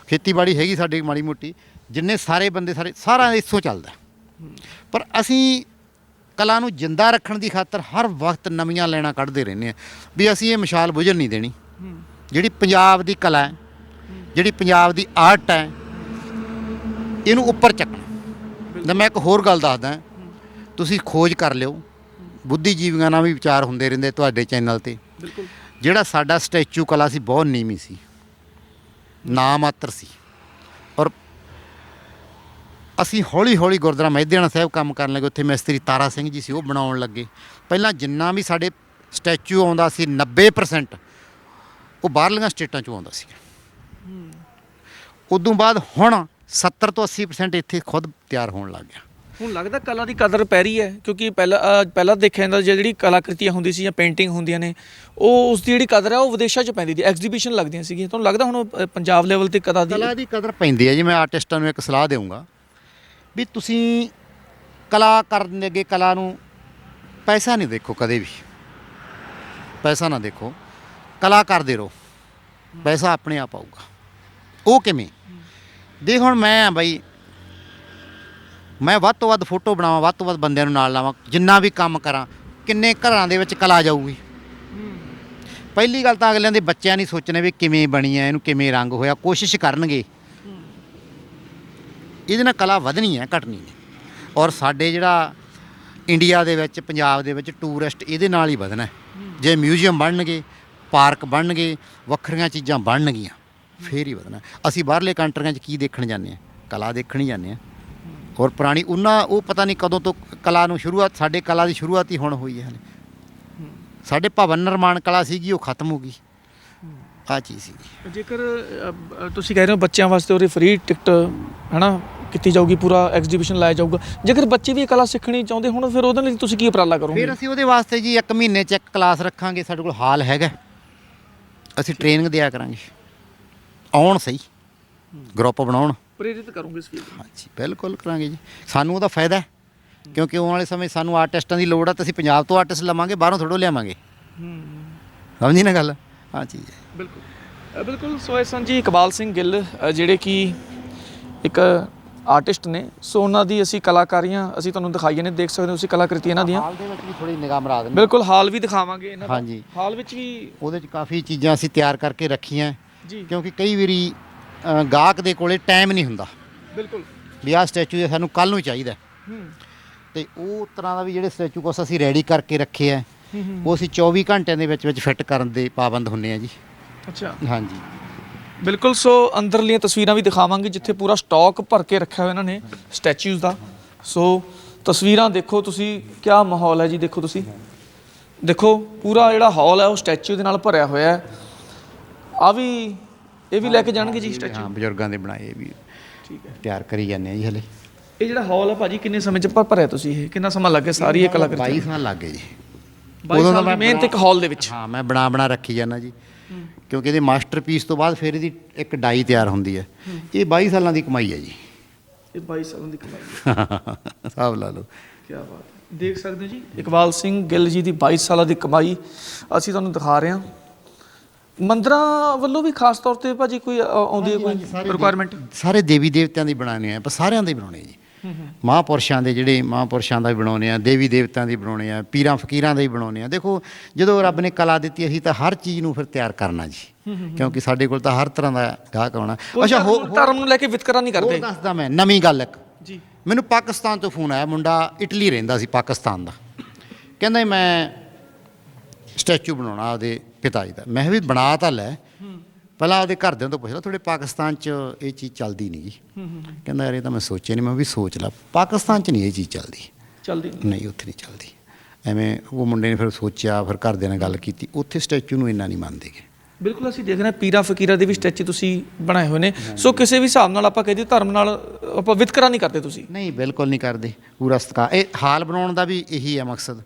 ਖੇਤੀਬਾੜੀ ਹੈਗੀ ਸਾਡੀ ਮਾੜੀ ਮੋਟੀ। ਜਿੰਨੇ ਸਾਰੇ ਬੰਦੇ ਸਾਰੇ ਸਾਰਾ ਇੱਥੋਂ ਚੱਲਦਾ। ਪਰ ਅਸੀਂ ਕਲਾ ਨੂੰ ਜਿੰਦਾ ਰੱਖਣ ਦੀ ਖਾਤਰ ਹਰ ਵਕਤ ਨਵੀਆਂ ਲੈਣਾ ਕੱਢਦੇ ਰਹਿੰਦੇ ਆ। ਵੀ ਅਸੀਂ ਇਹ ਮਿਸਾਲ ਬੁਝਣ ਨਹੀਂ ਦੇਣੀ। ਜਿਹੜੀ ਪੰਜਾਬ ਦੀ ਕਲਾ ਹੈ ਜਿਹੜੀ ਪੰਜਾਬ ਦੀ ਆਰਟ ਹੈ ਇਹਨੂੰ ਉੱਪਰ ਚੱਕਣਾ। ਤਾਂ ਮੈਂ ਇੱਕ ਹੋਰ ਗੱਲ ਦੱਸਦਾ। ਤੁਸੀਂ ਖੋਜ ਕਰ ਲਿਓ। ਬੁੱਧੀਜੀਵੀਆਂ ਨਾਲ ਵੀ ਵਿਚਾਰ ਹੁੰਦੇ ਰਹਿੰਦੇ ਤੁਹਾਡੇ ਚੈਨਲ ਤੇ।
ਬਿਲਕੁਲ।
ਜਿਹੜਾ ਸਾਡਾ ਸਟੈਚੂ ਕਲਾ ਸੀ ਬਹੁਤ ਨੀਵੀਂ ਸੀ। ਨਾ ਮਾਤਰ ਸੀ। ਅਸੀਂ ਹੌਲੀ ਹੌਲੀ ਗੁਰਦੁਆਰਾ ਮਹਿਦਿਆਣਾ ਸਾਹਿਬ ਕੰਮ ਕਰਨ ਲੱਗੇ ਉੱਥੇ ਮਿਸਤਰੀ ਤਾਰਾ ਸਿੰਘ ਜੀ ਸੀ ਉਹ ਬਣਾਉਣ ਲੱਗੇ। ਪਹਿਲਾਂ ਜਿੰਨਾ ਵੀ ਸਾਡੇ ਸਟੈਚੂ ਆਉਂਦਾ ਸੀ 90% ਉਹ ਬਾਹਰਲੀਆਂ ਸਟੇਟਾਂ ਚੋਂ ਆਉਂਦਾ ਸੀ। ਉਦੋਂ ਬਾਅਦ ਹੁਣ 70 ਤੋਂ 80% ਇੱਥੇ ਖੁਦ ਤਿਆਰ ਹੋਣ ਲੱਗ ਗਿਆ।
ਹੁਣ ਲੱਗਦਾ ਕਲਾ ਦੀ ਕਦਰ ਪੈ ਰਹੀ ਹੈ ਕਿਉਂਕਿ ਪਹਿਲਾਂ ਪਹਿਲਾਂ ਦੇਖਿਆ ਜਾਂਦਾ ਜਿਹੜੀ ਕਲਾਕ੍ਰਿਤੀਆਂ ਹੁੰਦੀ ਸੀ ਜਾਂ ਪੇਂਟਿੰਗ ਹੁੰਦੀਆਂ ਨੇ ਉਹ ਉਸ ਦੀ ਜਿਹੜੀ ਕਦਰ ਹੈ ਉਹ ਵਿਦੇਸ਼ਾਂ 'ਚ ਪੈਂਦੀ ਸੀ ਐਗਜ਼ੀਬਿਸ਼ਨ ਲੱਗਦੀਆਂ ਸੀਗੀਆਂ। ਤੁਹਾਨੂੰ ਲੱਗਦਾ ਹੁਣ ਪੰਜਾਬ ਲੈਵਲ ਤੇ ਕਲਾ ਦੀ
ਕਲਾ ਦੀ ਕਦਰ ਪੈਂਦੀ ਹੈ ਜੀ ਮੈਂ ਆਰਟਿਸਟਾਂ ਨੂੰ ਇੱਕ ਸਲਾਹ ਦੇਵਾਂਗਾ ਵੀ ਤੁਸੀਂ ਕਲਾ ਕਰਨ ਦੇ ਅੱਗੇ ਕਲਾ ਨੂੰ ਪੈਸਾ ਨਹੀਂ ਦੇਖੋ ਕਦੇ ਵੀ। ਪੈਸਾ ਨਾ ਦੇਖੋ। ਕਲਾ ਕਰਦੇ ਰਹੋ। ਪੈਸਾ ਆਪਣੇ ਆਪ ਆਊਗਾ। ਉਹ ਕਿਵੇਂ? ਦੇਖ ਹੁਣ ਮੈਂ ਆ ਬਾਈ। ਮੈਂ ਵੱਧ ਤੋਂ ਵੱਧ ਫੋਟੋ ਬਣਾਵਾਂ ਵੱਧ ਤੋਂ ਵੱਧ ਬੰਦਿਆਂ ਨੂੰ ਨਾਲ ਲਾਵਾਂ ਜਿੰਨਾ ਵੀ ਕੰਮ ਕਰਾਂ ਕਿੰਨੇ ਘਰਾਂ ਦੇ ਵਿੱਚ ਕਲਾ ਜਾਊਗੀ। ਪਹਿਲੀ ਗੱਲ ਤਾਂ ਅਗਲਿਆਂ ਦੇ ਬੱਚਿਆਂ ਨਹੀਂ ਸੋਚਣੇ ਵੀ ਕਿਵੇਂ ਬਣੀ ਹੈ ਇਹਨੂੰ ਕਿਵੇਂ ਰੰਗ ਹੋਇਆ ਕੋਸ਼ਿਸ਼ ਕਰਨਗੇ। ਇਹਦੇ ਨਾਲ ਕਲਾ ਵਧਣੀ ਹੈ, ਘਟਣੀ ਨਹੀਂ ਔਰ ਸਾਡੇ ਜਿਹੜਾ ਇੰਡੀਆ ਦੇ ਵਿੱਚ, ਪੰਜਾਬ ਦੇ ਵਿੱਚ ਟੂਰਿਸਟ ਇਹਦੇ ਨਾਲ ਹੀ ਵਧਣਾ ਜੇ ਮਿਊਜ਼ੀਅਮ ਬਣਨਗੇ, ਪਾਰਕ ਬਣਨਗੇ, ਵੱਖਰੀਆਂ ਚੀਜ਼ਾਂ ਬਣਨਗੀਆਂ, ਫੇਰ ਹੀ ਵਧਣਾ ਅਸੀਂ ਬਾਹਰਲੇ ਕੰਟਰੀਆਂ 'ਚ ਕੀ ਦੇਖਣ ਜਾਂਦੇ ਆ ਕਲਾ ਦੇਖਣ ਹੀ ਜਾਂਦੇ ਆ ਔਰ ਪੁਰਾਣੀ, ਉਹਨਾਂ, ਉਹ ਪਤਾ ਨਹੀਂ ਕਦੋਂ ਤੋਂ ਕਲਾ ਨੂੰ ਸ਼ੁਰੂਆਤ, ਸਾਡੇ ਕਲਾ ਦੀ ਸ਼ੁਰੂਆਤ ਹੀ ਹੁਣ ਹੋਈ ਹੈ ਹਲੇ। ਸਾਡੇ ਭਵਨ ਨਿਰਮਾਣ ਕਲਾ ਸੀਗੀ, ਉਹ ਖਤਮ ਹੋ ਗਈ। ਆ ਚੀਜ਼ ਸੀਗੀ।
ਜੇਕਰ ਤੁਸੀਂ ਕਹਿ ਰਹੇ ਹੋ ਬੱਚਿਆਂ ਵਾਸਤੇ ਉਹਦੀ ਫ੍ਰੀ ਟਿਕਟ ਹਨਾ? ਕੀਤੀ ਜਾਊਗੀ ਪੂਰਾ ਐਗਜ਼ੀਬਿਸ਼ਨ ਲਾਇਆ ਜਾਊਗਾ। ਜੇਕਰ ਬੱਚੇ ਵੀ ਇਹ ਕਲਾ ਸਿੱਖਣੀ ਚਾਹੁੰਦੇ ਹੋਣ ਫਿਰ ਉਹਦੇ ਲਈ ਤੁਸੀਂ ਕੀ ਉਪਰਾਲਾ ਕਰੋਗੇ?
ਫਿਰ ਅਸੀਂ ਉਹਦੇ ਵਾਸਤੇ ਜੀ ਇੱਕ ਮਹੀਨੇ ਚ ਇੱਕ ਕਲਾਸ ਰੱਖਾਂਗੇ ਸਾਡੇ ਕੋਲ ਹਾਲ ਹੈਗਾ। ਅਸੀਂ ਟ੍ਰੇਨਿੰਗ ਦਿਆ ਕਰਾਂਗੇ। ਆਉਣ ਸਹੀ ਗਰੁੱਪ ਬਣਾਉਣ।
ਪ੍ਰੇਰਿਤ ਕਰੋਗੇ ਇਸ ਫੀਲਡ
ਹਾਂਜੀ ਬਿਲਕੁਲ ਕਰਾਂਗੇ ਜੀ। ਸਾਨੂੰ ਉਹਦਾ ਫਾਇਦਾ ਹੈ ਕਿਉਂਕਿ ਆਉਣ ਵਾਲੇ ਸਮੇਂ ਸਾਨੂੰ ਆਰਟਿਸਟਾਂ ਦੀ ਲੋੜ ਆ ਤਾਂ ਅਸੀਂ ਪੰਜਾਬ ਤੋਂ ਆਰਟਿਸਟ ਲਵਾਂਗੇ ਬਾਹਰੋਂ ਥੋੜੋ ਲਿਆਵਾਂਗੇ।
ਹੂੰ
ਸਮਝੀ ਨਾ ਗੱਲ? ਹਾਂ ਚੀਜ਼ ਹੈ
ਬਿਲਕੁਲ। ਅ, ਬਿਲਕੁਲ ਸੋ ਇਹ ਸਨ ਜੀ ਇਕਬਾਲ ਸਿੰਘ ਗਿੱਲ ਅ, ਜਿਹੜੇ ਕਿ ਇੱਕ ਆਰਟਿਸਟ ਨੇ। ਸੋ ਉਹਨਾਂ ਦੀ ਅਸੀਂ ਕਲਾਕਾਰੀਆਂ ਅਸੀਂ ਤੁਹਾਨੂੰ ਦਿਖਾਈਆਂ ਨੇ ਦੇਖ ਸਕਦੇ ਹੋ ਤੁਸੀਂ ਕਲਾਕ੍ਰਿਤੀ ਇਹਨਾਂ ਦੀਆਂ।
ਹਾਲ ਦੇ ਵਿੱਚ ਵੀ ਥੋੜੀ ਨਿਗਾਹ ਮਰਾ ਦੇਣੀ
ਬਿਲਕੁਲ ਹਾਲ ਵੀ ਦਿਖਾਵਾਂਗੇ ਇਹਨਾਂ ਦਾ।
ਹਾਂਜੀ।
ਹਾਲ ਵਿੱਚ ਵੀ
ਉਹਦੇ ਚ ਕਾਫੀ ਚੀਜ਼ਾਂ ਅਸੀਂ ਤਿਆਰ ਕਰਕੇ ਰੱਖੀਆਂ।
ਜੀ।
ਕਿਉਂਕਿ ਕਈ ਵਾਰੀ ਅ, ਗਾਹਕ ਦੇ ਕੋਲੇ ਟਾਈਮ ਨਹੀਂ ਹੁੰਦਾ।
ਬਿਲਕੁਲ।
ਵੀ ਆਹ ਸਟੈਚੂ ਸਾਨੂੰ ਕੱਲ ਨੂੰ ਚਾਹੀਦਾ ਹੈ।
ਹੂੰ।
ਤੇ ਉਹ ਤਰ੍ਹਾਂ ਦਾ ਵੀ ਜਿਹੜੇ ਸਟੈਚੂ ਕੋਸ ਅਸੀਂ ਰੈਡੀ ਕਰਕੇ ਰੱਖੇ ਆ
ਹੂੰ, ਹੂੰ।
ਉਹ ਅਸੀਂ 24 ਘੰਟਿਆਂ ਦੇ ਵਿੱਚ ਵਿੱਚ ਫਿੱਟ ਕਰਨ ਦੇ ਪਾਬੰਦ ਹੁੰਨੇ ਆ ਜੀ।
ਅੱਛਾ।
ਹਾਂਜੀ।
ਬਿਲਕੁਲ ਸੋ ਅੰਦਰਲੀਆਂ ਤਸਵੀਰਾਂ ਵੀ ਦਿਖਾਵਾਂਗੇ ਜਿੱਥੇ ਪੂਰਾ ਸਟਾਕ ਭਰ ਕੇ ਰੱਖਿਆ ਹੋਇਆ ਇਹਨਾਂ ਨੇ ਸਟੈਚੂਜ਼ ਦਾ। ਸੋ ਤਸਵੀਰਾਂ ਦੇਖੋ ਤੁਸੀਂ ਕਿਆ ਮਾਹੌਲ ਹੈ ਜੀ ਦੇਖੋ ਤੁਸੀਂ। ਦੇਖੋ ਪੂਰਾ ਜਿਹੜਾ ਹਾਲ ਹੈ ਉਹ ਸਟੈਚੂ ਦੇ ਨਾਲ ਭਰਿਆ ਹੋਇਆ ਹੈ। ਆ ਵੀ ਇਹ ਵੀ ਲੈ ਕੇ ਜਾਣਗੇ ਜੀ
ਹਾਂ
ਸਟੈਚੂ
ਬਜ਼ੁਰਗਾਂ ਦੇ ਬਣਾਏ ਇਹ ਵੀ।
ਠੀਕ ਹੈ।
ਤਿਆਰ ਕਰੀ ਜਾਂਦੇ ਆ ਜੀ ਹਲੇ।
ਇਹ ਜਿਹੜਾ ਹਾਲ ਹੈ ਭਾਜੀ ਕਿੰਨੇ ਸਮੇਂ ਚ ਭਰ- ਭਰਿਆ ਤੁਸੀਂ ਇਹ? ਕਿੰਨਾ ਸਮਾਂ ਲੱਗਿਆ ਸਾਰੀ ਇਹ
22
ਕਲਾਕ੍ਰਿਤੀ?
ਸਾਲ ਲੱਗ ਗਏ ਜੀ।
22
ਉਦੋਂ ਦਾ
ਸਾਲ ਦੀ ਮਿਹਨਤ ਇੱਕ ਹਾਲ ਦੇ ਵਿੱਚ।
ਹਾਂ ਮੈਂ ਬਣਾ ਬਣਾ ਰੱਖੀ ਜਾਂਦਾ ਜੀ। ਕਿਉਂਕਿ ਇਹਦੇ ਮਾਸਟਰਪੀਸ ਤੋਂ ਬਾਅਦ ਫਿਰ ਇਹਦੀ ਇੱਕ ਡਾਈ ਤਿਆਰ ਹੁੰਦੀ ਹੈ। ਇਹ 22 ਸਾਲਾਂ ਦੀ ਕਮਾਈ ਹੈ ਜੀ।
ਇਹ 22 ਸਾਲਾਂ ਦੀ ਕਮਾਈ ਹੈ।
ਹਿਸਾਬ ਲਾ ਲਓ।
ਕੀ ਬਾਤ ਹੈ। ਦੇਖ ਸਕਦੇ ਹੋ ਜੀ ਇਕਬਾਲ ਸਿੰਘ ਗਿੱਲ ਜੀ ਦੀ 22 ਸਾਲਾਂ ਦੀ ਕਮਾਈ ਅਸੀਂ ਤੁਹਾਨੂੰ ਦਿਖਾ ਰਹੇ ਹਾਂ। ਮੰਦਰਾਂ ਵੱਲੋਂ ਵੀ ਖਾਸ ਤੌਰ ਤੇ ਭਾਜੀ ਕੋਈ ਆਉਂਦੀ ਹੈ ਕੋਈ ਰਿਕੁਆਇਰਮੈਂਟ
ਸਾਰੇ ਦੇਵੀ ਦੇਵਤਿਆਂ ਦੀ ਬਣਾਉਣੇ ਆ ਪਰ ਸਾਰਿਆਂ ਦੇ ਹੀ ਬਣਾਉਣੇ ਜੀ। ਮਹਾਂਪੁਰਸ਼ਾਂ ਦੇ ਜਿਹੜੇ ਮਹਾਂਪੁਰਸ਼ਾਂ ਦਾ ਵੀ ਬਣਾਉਣੇ ਆ ਦੇਵੀ ਦੇਵਤਿਆਂ ਦੀ ਬਣਾਉਣੇ ਆ ਪੀਰਾਂ ਫਕੀਰਾਂ ਦੇ ਵੀ ਬਣਾਉਣੇ ਆ। ਦੇਖੋ ਜਦੋਂ ਰੱਬ ਨੇ ਕਲਾ ਦਿੱਤੀ ਅਸੀਂ ਤਾਂ ਹਰ ਚੀਜ਼ ਨੂੰ ਫਿਰ ਤਿਆਰ ਕਰਨਾ ਜੀ। ਕਿਉਂਕਿ ਸਾਡੇ ਕੋਲ ਤਾਂ ਹਰ ਤਰ੍ਹਾਂ ਦਾ ਗਾਹਕ ਆਉਣਾ। ਅੱਛਾ ਹੋ
ਧਰਮ ਨੂੰ ਲੈ ਕੇ ਵਿਤਕਰਾ ਨਹੀਂ ਕਰਦੇ।
ਦੱਸਦਾ ਮੈਂ ਨਵੀਂ ਗੱਲ ਇੱਕ।
ਜੀ।
ਮੈਨੂੰ ਪਾਕਿਸਤਾਨ ਤੋਂ ਫੋਨ ਆਇਆ ਮੁੰਡਾ ਇਟਲੀ ਰਹਿੰਦਾ ਸੀ ਪਾਕਿਸਤਾਨ ਦਾ। ਕਹਿੰਦਾ ਮੈਂ ਸਟੈਚੂ ਬਣਾਉਣਾ ਉਹਦੇ ਪਿਤਾ ਜੀ ਦਾ। ਮੈਂ ਵੀ ਬਣਾ ਤਾਂ ਲੈ ਪਹਿਲਾਂ ਉਹਦੇ ਘਰਦਿਆਂ ਤੋਂ ਪੁੱਛ ਲਾ ਤੁਹਾਡੇ ਪਾਕਿਸਤਾਨ 'ਚ ਇਹ ਚੀਜ਼ ਚੱਲਦੀ ਨਹੀਂ ਗੀ? ਕਹਿੰਦਾ ਯਾਰ ਇਹ ਤਾਂ ਮੈਂ ਸੋਚਿਆ ਨਹੀਂ ਮੈਂ ਵੀ ਸੋਚ ਲਾ। ਪਾਕਿਸਤਾਨ 'ਚ ਨਹੀਂ ਇਹ ਚੀਜ਼ ਚੱਲਦੀ।
ਚਲਦੀ ਨਹੀਂ।
ਉੱਥੇ ਨਹੀਂ ਚੱਲਦੀ। ਐਵੇਂ ਉਹ ਮੁੰਡੇ ਨੇ ਫਿਰ ਸੋਚਿਆ ਫਿਰ ਘਰਦਿਆਂ ਨਾਲ ਗੱਲ ਕੀਤੀ। ਉੱਥੇ ਸਟੈਚੂ ਨੂੰ ਇੰਨਾ ਨਹੀਂ ਮੰਨਦੇਗੇ
ਬਿਲਕੁਲ ਅਸੀਂ ਦੇਖ ਰਹੇ ਪੀਰਾਂ ਫਕੀਰਾਂ ਦੇ ਵੀ ਸਟੈਚੂ ਤੁਸੀਂ ਬਣਾਏ ਹੋਏ ਨੇ। ਸੋ ਕਿਸੇ ਵੀ ਹਿਸਾਬ ਨਾਲ ਆਪਾਂ ਕਹਦੇ ਧਰਮ ਨਾਲ ਆਪਾਂ ਵਿਤਕਰਾ ਨਹੀਂ ਕਰਦੇ ਤੁਸੀਂ।
ਨਹੀਂ ਬਿਲਕੁਲ ਨਹੀਂ ਕਰਦੇ। ਪੂਰਾ ਸਤਿਕਾਰ। ਇਹ ਹਾਲ ਬਣਾਉਣ ਦਾ ਵੀ ਇਹੀ ਹੈ ਮਕਸਦ।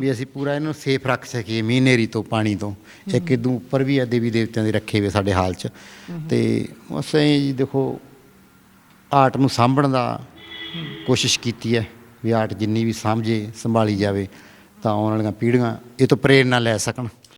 ਵੀ ਅਸੀਂ ਪੂਰਾ ਇਹਨੂੰ ਸੇਫ ਰੱਖ ਸਕੀਏ ਮੀਂਹ ਤੋਂ ਪਾਣੀ ਤੋਂ। ਇੱਕ ਇਦੋਂ ਉੱਪਰ ਵੀ ਹੈ ਦੇਵੀ ਦੇਵਤਿਆਂ ਦੇ ਰੱਖੇ ਹੋਏ ਸਾਡੇ ਹਾਲ 'ਚ। ਤੇ ਐਂ ਜੀ ਦੇਖੋ ਆਰਟ ਨੂੰ ਸਾਂਭਣ ਦਾ ਕੋਸ਼ਿਸ਼ ਕੀਤੀ ਹੈ ਵੀ ਆਰਟ ਜਿੰਨੀ ਵੀ ਸਾਂਭੇ ਸੰਭਾਲੀ ਜਾਵੇ ਤਾਂ ਆਉਣ ਵਾਲੀਆਂ ਪੀੜ੍ਹੀਆਂ ਇਹ ਤੋਂ ਪ੍ਰੇਰਨਾ ਲੈ ਸਕਣ।